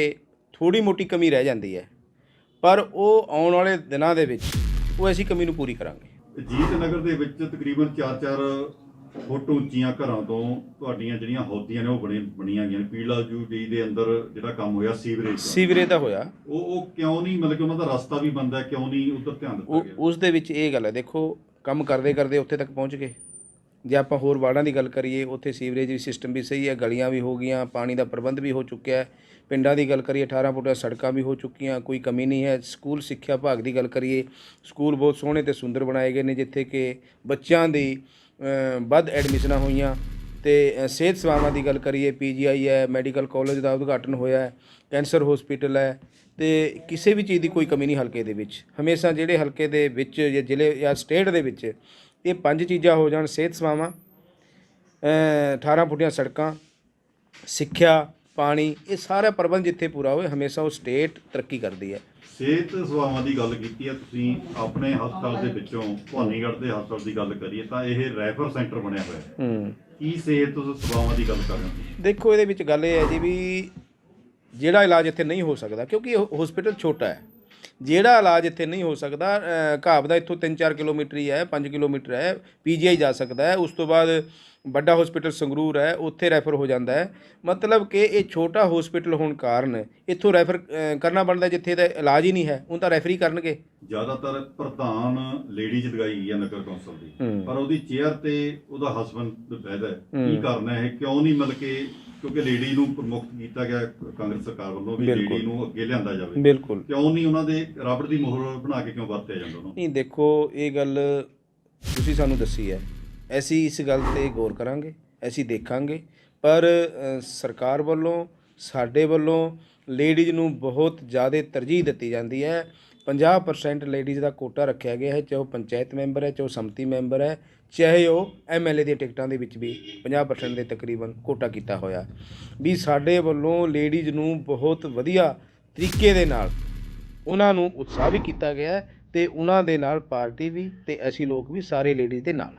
M: ਥੋੜੀ ਮੋਟੀ ਕਮੀ ਰਹਿ ਜਾਂਦੀ ਹੈ। ਪਰ ਉਹ ਆਉਣ ਵਾਲੇ ਦਿਨਾਂ ਦੇ ਵਿੱਚ ਉਹ ਅਸੀਂ ਕਮੀ ਨੂੰ ਪੂਰੀ ਕਰਾਂਗੇ।
A: ਜੀਤ ਨਗਰ ਦੇ ਵਿੱਚ ਤਕਰੀਬਨ 4-4 ਫੁੱਟ ਉੱਚੀਆਂ ਘਰਾਂ ਤੋਂ ਤੁਹਾਡੀਆਂ ਜਿਹੜੀਆਂ ਹੌਦੀਆਂ ਨੇ ਉਹ ਬਣੇ ਬਣੀਆਂ ਗਈਆਂ ਨੇ। ਪੀਲਾ ਜੂ ਡੀ ਦੇ ਅੰਦਰ ਜਿਹੜਾ ਕੰਮ ਹੋਇਆ ਸੀਵਰੇਜ
M: ਸੀਵਰੇਜ ਦਾ ਹੋਇਆ।
A: ਉਹ ਉਹ ਕਿਉਂ ਨਹੀਂ ਮਤਲਬ ਕਿ ਉਹਨਾਂ ਦਾ ਰਸਤਾ ਵੀ ਬੰਦਾ ਹੈ, ਕਿਉਂ ਨਹੀਂ ਉਧਰ ਧਿਆਨ ਦਿੱਤਾ ਗਿਆ?
M: ਉਸ ਦੇ ਵਿੱਚ ਇਹ ਗੱਲ ਹੈ ਦੇਖੋ ਕੰਮ ਕਰਦੇ ਕਰਦੇ ਉੱਥੇ ਤੱਕ ਪਹੁੰਚ ਗਏ। ਜੇ ਆਪਾਂ ਹੋਰ ਵਾਰਡਾਂ ਦੀ ਗੱਲ ਕਰੀਏ, ਉੱਥੇ ਸੀਵਰੇਜ ਵੀ ਸਿਸਟਮ ਵੀ ਸਹੀ ਹੈ, ਗਲੀਆਂ ਵੀ ਹੋ ਗਈਆਂ, ਪਾਣੀ ਦਾ ਪ੍ਰਬੰਧ ਵੀ ਹੋ ਚੁੱਕਿਆ ਹੈ। ਪਿੰਡਾਂ ਦੀ ਗੱਲ ਕਰੀਏ 18 ਫੁੱਟਾਂ ਸੜਕਾਂ ਵੀ ਹੋ ਚੁੱਕੀਆਂ, ਕੋਈ ਕਮੀ ਨਹੀਂ ਹੈ। ਸਕੂਲ ਸਿੱਖਿਆ ਵਿਭਾਗ ਦੀ ਗੱਲ ਕਰੀਏ, ਸਕੂਲ ਬਹੁਤ ਸੋਹਣੇ ਤੇ ਸੁੰਦਰ ਬਣਾਏ ਗਏ ਨੇ, ਜਿੱਥੇ ਕਿ ਬੱਚਿਆਂ ਦੀ ਵੱਧ ਐਡਮਿਸ਼ਨਾਂ ਹੋਈਆਂ। ਤੇ ਸਿਹਤ ਸੇਵਾਵਾਂ ਦੀ ਗੱਲ ਕਰੀਏ ਪੀਜੀਆਈ ਹੈ ਮੈਡੀਕਲ ਕਾਲਜ ਦਾ ਉਦਘਾਟਨ ਹੋਇਆ ਹੈ ਕੈਂਸਰ ਹਸਪੀਟਲ ਹੈ ਤੇ ਕਿਸੇ ਵੀ ਚੀਜ਼ ਦੀ ਕੋਈ ਕਮੀ ਨਹੀਂ ਹਲਕੇ ਦੇ ਵਿੱਚ। ਹਮੇਸ਼ਾ ਜਿਹੜੇ ਹਲਕੇ ਦੇ ਵਿੱਚ ਜਾਂ ਜ਼ਿਲ੍ਹੇ ਜਾਂ ਸਟੇਟ ਦੇ ਵਿੱਚ ਇਹ ਪੰਜ ਚੀਜ਼ਾਂ ਹੋ ਜਾਣ ਸਿਹਤ ਸੇਵਾਵਾਂ ਅ, 18 ਫੁੱਟੀਆਂ ਸੜਕਾਂ ਸਿੱਖਿਆ ਪਾਣੀ ਇਹ ਸਾਰਾ ਪ੍ਰਬੰਧ ਜਿੱਥੇ ਪੂਰਾ ਹੋਵੇ ਹਮੇਸ਼ਾ ਉਹ ਸਟੇਟ ਤਰੱਕੀ ਕਰਦੀ ਹੈ।
A: ਸਿਹਤ ਸੇਵਾਵਾਂ ਦੀ ਗੱਲ ਕੀਤੀ ਹੈ ਤੁਸੀਂ ਆਪਣੇ ਹਸਪਤਾਲ ਦੇ ਵਿੱਚੋਂ ਭਵਾਨੀਗੜ੍ਹ ਦੇ ਹਸਪਤਾਲ ਦੀ ਗੱਲ ਕਰੀਏ ਤਾਂ ਇਹ ਰੈਫਰ ਸੈਂਟਰ ਬਣਿਆ ਹੋਇਆ ਹੈ।
M: ਹੂੰ।
A: ਕੀ ਸਿਹਤ ਸੇਵਾਵਾਂ ਦੀ ਗੱਲ ਕਰ ਰਹੇ ਹੋ ਤੁਸੀਂ?
M: ਦੇਖੋ ਇਹਦੇ ਵਿੱਚ ਗੱਲ ਇਹ ਹੈ ਜੀ ਵੀ ਜਿਹੜਾ ਇਲਾਜ ਇੱਥੇ ਨਹੀਂ ਹੋ ਸਕਦਾ ਕਿਉਂਕਿ ਹਸਪੀਟਲ ਛੋਟਾ ਹੈ। ਜਿਹੜਾ ਇਲਾਜ ਇੱਥੇ ਨਹੀਂ ਹੋ ਸਕਦਾ ਅ, ਘਾਬ ਦਾ ਇੱਥੋਂ 3-4 ਕਿਲੋਮੀਟਰ ਹੀ ਹੈ 5 ਕਿਲੋਮੀਟਰ ਹੈ ਪੀਜੀਆਈ ਜਾ ਸਕਦਾ ਹੈ। ਉਸ ਤੋਂ ਬਾਅਦ ਵੱਡਾ ਹਸਪੀਟਲ ਸੰਗਰੂਰ ਹੈ ਉੱਥੇ ਰੈਫਰ ਹੋ ਜਾਂਦਾ ਹੈ। ਮਤਲਬ ਕਿ ਇਹ ਛੋਟਾ ਹਸਪੀਟਲ ਹੋਣ ਕਾਰਨ ਇੱਥੋਂ ਰੈਫਰ ਕਰਨਾ ਬਣਦਾ ਜਿੱਥੇ ਦਾ ਇਲਾਜ ਹੀ ਨਹੀਂ ਹੈ ਉਹ ਤਾਂ ਰੈਫਰ ਕਰਨਗੇ।
A: ਜ਼ਿਆਦਾਤਰ ਪ੍ਰਧਾਨ ਲੇਡੀਜ਼ ਲਗਾਈ ਗਈ ਹੈ ਨਗਰ ਕੌਂਸਲ ਦੀ। ਪਰ ਉਹਦੀ ਚੇਅਰ ਤੇ ਉਹਦਾ ਹਸਬੰਡ ਬੈਠਾ ਹੈ। ਕੀ। ਕਰਨਾ ਹੈ ਕਿਉਂ ਨਹੀਂ ਮਤਲਬ ਕਿ ਕਿਉਂਕਿ ਲੇਡੀ ਨੂੰ ਪ੍ਰਮੁੱਖ ਕੀਤਾ ਗਿਆ ਕਾਂਗਰਸ ਸਰਕਾਰ ਵੱਲੋਂ ਵੀ। ਲੇਡੀ ਨੂੰ ਅੱਗੇ ਲਿਆਂਦਾ ਜਾਵੇ।
M: ਬਿਲਕੁਲ।
A: ਕਿਉਂ ਨਹੀਂ ਉਹਨਾਂ ਦੇ ਰਬੜ ਦੀ ਮੋਹਰ ਬਣਾ ਕੇ ਕਿਉਂ ਵਰਤਿਆ ਜਾਂਦਾ ਉਹਨੂੰ
M: ਨਹੀਂ ਦੇਖੋ ਇਹ ਗੱਲ ਤੁਸੀਂ ਸਾਨੂੰ ਦੱਸੀ ਹੈ। ਅਸੀਂ ਇਸ ਗੱਲ ਤੇ ਗੌਰ ਕਰਾਂਗੇ, ਅਸੀਂ ਦੇਖਾਂਗੇ। ਪਰ ਸਰਕਾਰ ਵੱਲੋਂ, ਸਾਡੇ ਵੱਲੋਂ ਲੇਡੀਜ਼ ਨੂੰ ਬਹੁਤ ਜ਼ਿਆਦਾ ਤਰਜੀਹ ਦਿੱਤੀ ਜਾਂਦੀ ਹੈ। 50% ਲੇਡੀਜ਼ ਦਾ ਕੋਟਾ ਰੱਖਿਆ ਗਿਆ ਹੈ, ਚਾਹੇ ਉਹ ਪੰਚਾਇਤ ਮੈਂਬਰ ਹੈ, ਚਾਹੇ ਉਹ ਸੰਮਤੀ ਮੈਂਬਰ ਹੈ, ਚਾਹੇ ਉਹ ਐਮਐਲਏ ਦੀਆਂ ਟਿਕਟਾਂ ਦੇ ਵਿੱਚ ਵੀ 50% ਦੇ ਤਕਰੀਬਨ ਕੋਟਾ ਕੀਤਾ ਹੋਇਆ। ਵੀ ਸਾਡੇ ਵੱਲੋਂ ਲੇਡੀਜ਼ ਨੂੰ ਬਹੁਤ ਵਧੀਆ ਤਰੀਕੇ ਦੇ ਨਾਲ ਉਹਨਾਂ ਨੂੰ ਉਤਸ਼ਾਹ ਵੀ ਕੀਤਾ ਗਿਆ ਹੈ ਤੇ ਉਹਨਾਂ ਦੇ ਨਾਲ ਪਾਰਟੀ ਵੀ ਤੇ ਅਸੀਂ ਲੋਕ ਵੀ ਸਾਰੇ ਲੇਡੀਜ਼ ਦੇ ਨਾਲ।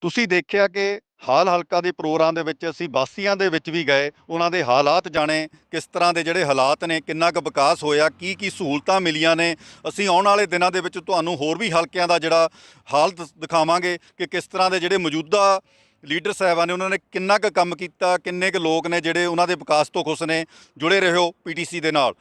A: ਤੁਸੀਂ ਦੇਖਿਆ ਕਿ ਹਾਲ ਹਲਕਾ ਦੇ ਪ੍ਰੋਗਰਾਮ ਦੇ ਵਿੱਚ ਅਸੀਂ ਬਾਸੀਆਂ ਦੇ ਵਿੱਚ ਵੀ ਗਏ, ਉਹਨਾਂ ਦੇ ਹਾਲਾਤ ਜਾਣੇ, ਕਿਸ ਤਰ੍ਹਾਂ ਦੇ ਜਿਹੜੇ ਹਾਲਾਤ ਨੇ, ਕਿੰਨਾ ਕੁ ਵਿਕਾਸ ਹੋਇਆ, ਕੀ ਕੀ ਸਹੂਲਤਾਂ ਮਿਲੀਆਂ ਨੇ, ਅਸੀਂ ਆਉਣ ਵਾਲੇ ਦਿਨਾਂ ਦੇ ਵਿੱਚ ਤੁਹਾਨੂੰ ਹੋਰ ਵੀ ਹਲਕਿਆਂ ਦਾ ਜਿਹੜਾ ਹਾਲ ਦ- ਦਿਖਾਵਾਂਗੇ ਕਿ ਕਿਸ ਤਰ੍ਹਾਂ ਦੇ ਜਿਹੜੇ ਮੌਜੂਦਾ ਲੀਡਰ ਸਾਹਿਬਾਨ ਨੇ, ਉਹਨਾਂ ਨੇ ਕਿੰਨਾ ਕੁ ਕੰਮ ਕੀਤਾ, ਕਿੰਨੇ ਕੁ ਲੋਕ ਨੇ ਜਿਹੜੇ ਉਹਨਾਂ ਦੇ ਵਿਕਾਸ ਤੋਂ ਖੁਸ਼ ਨੇ, ਜੁੜੇ ਰਹੋ ਪੀਟੀਸੀ ਦੇ ਨਾਲ।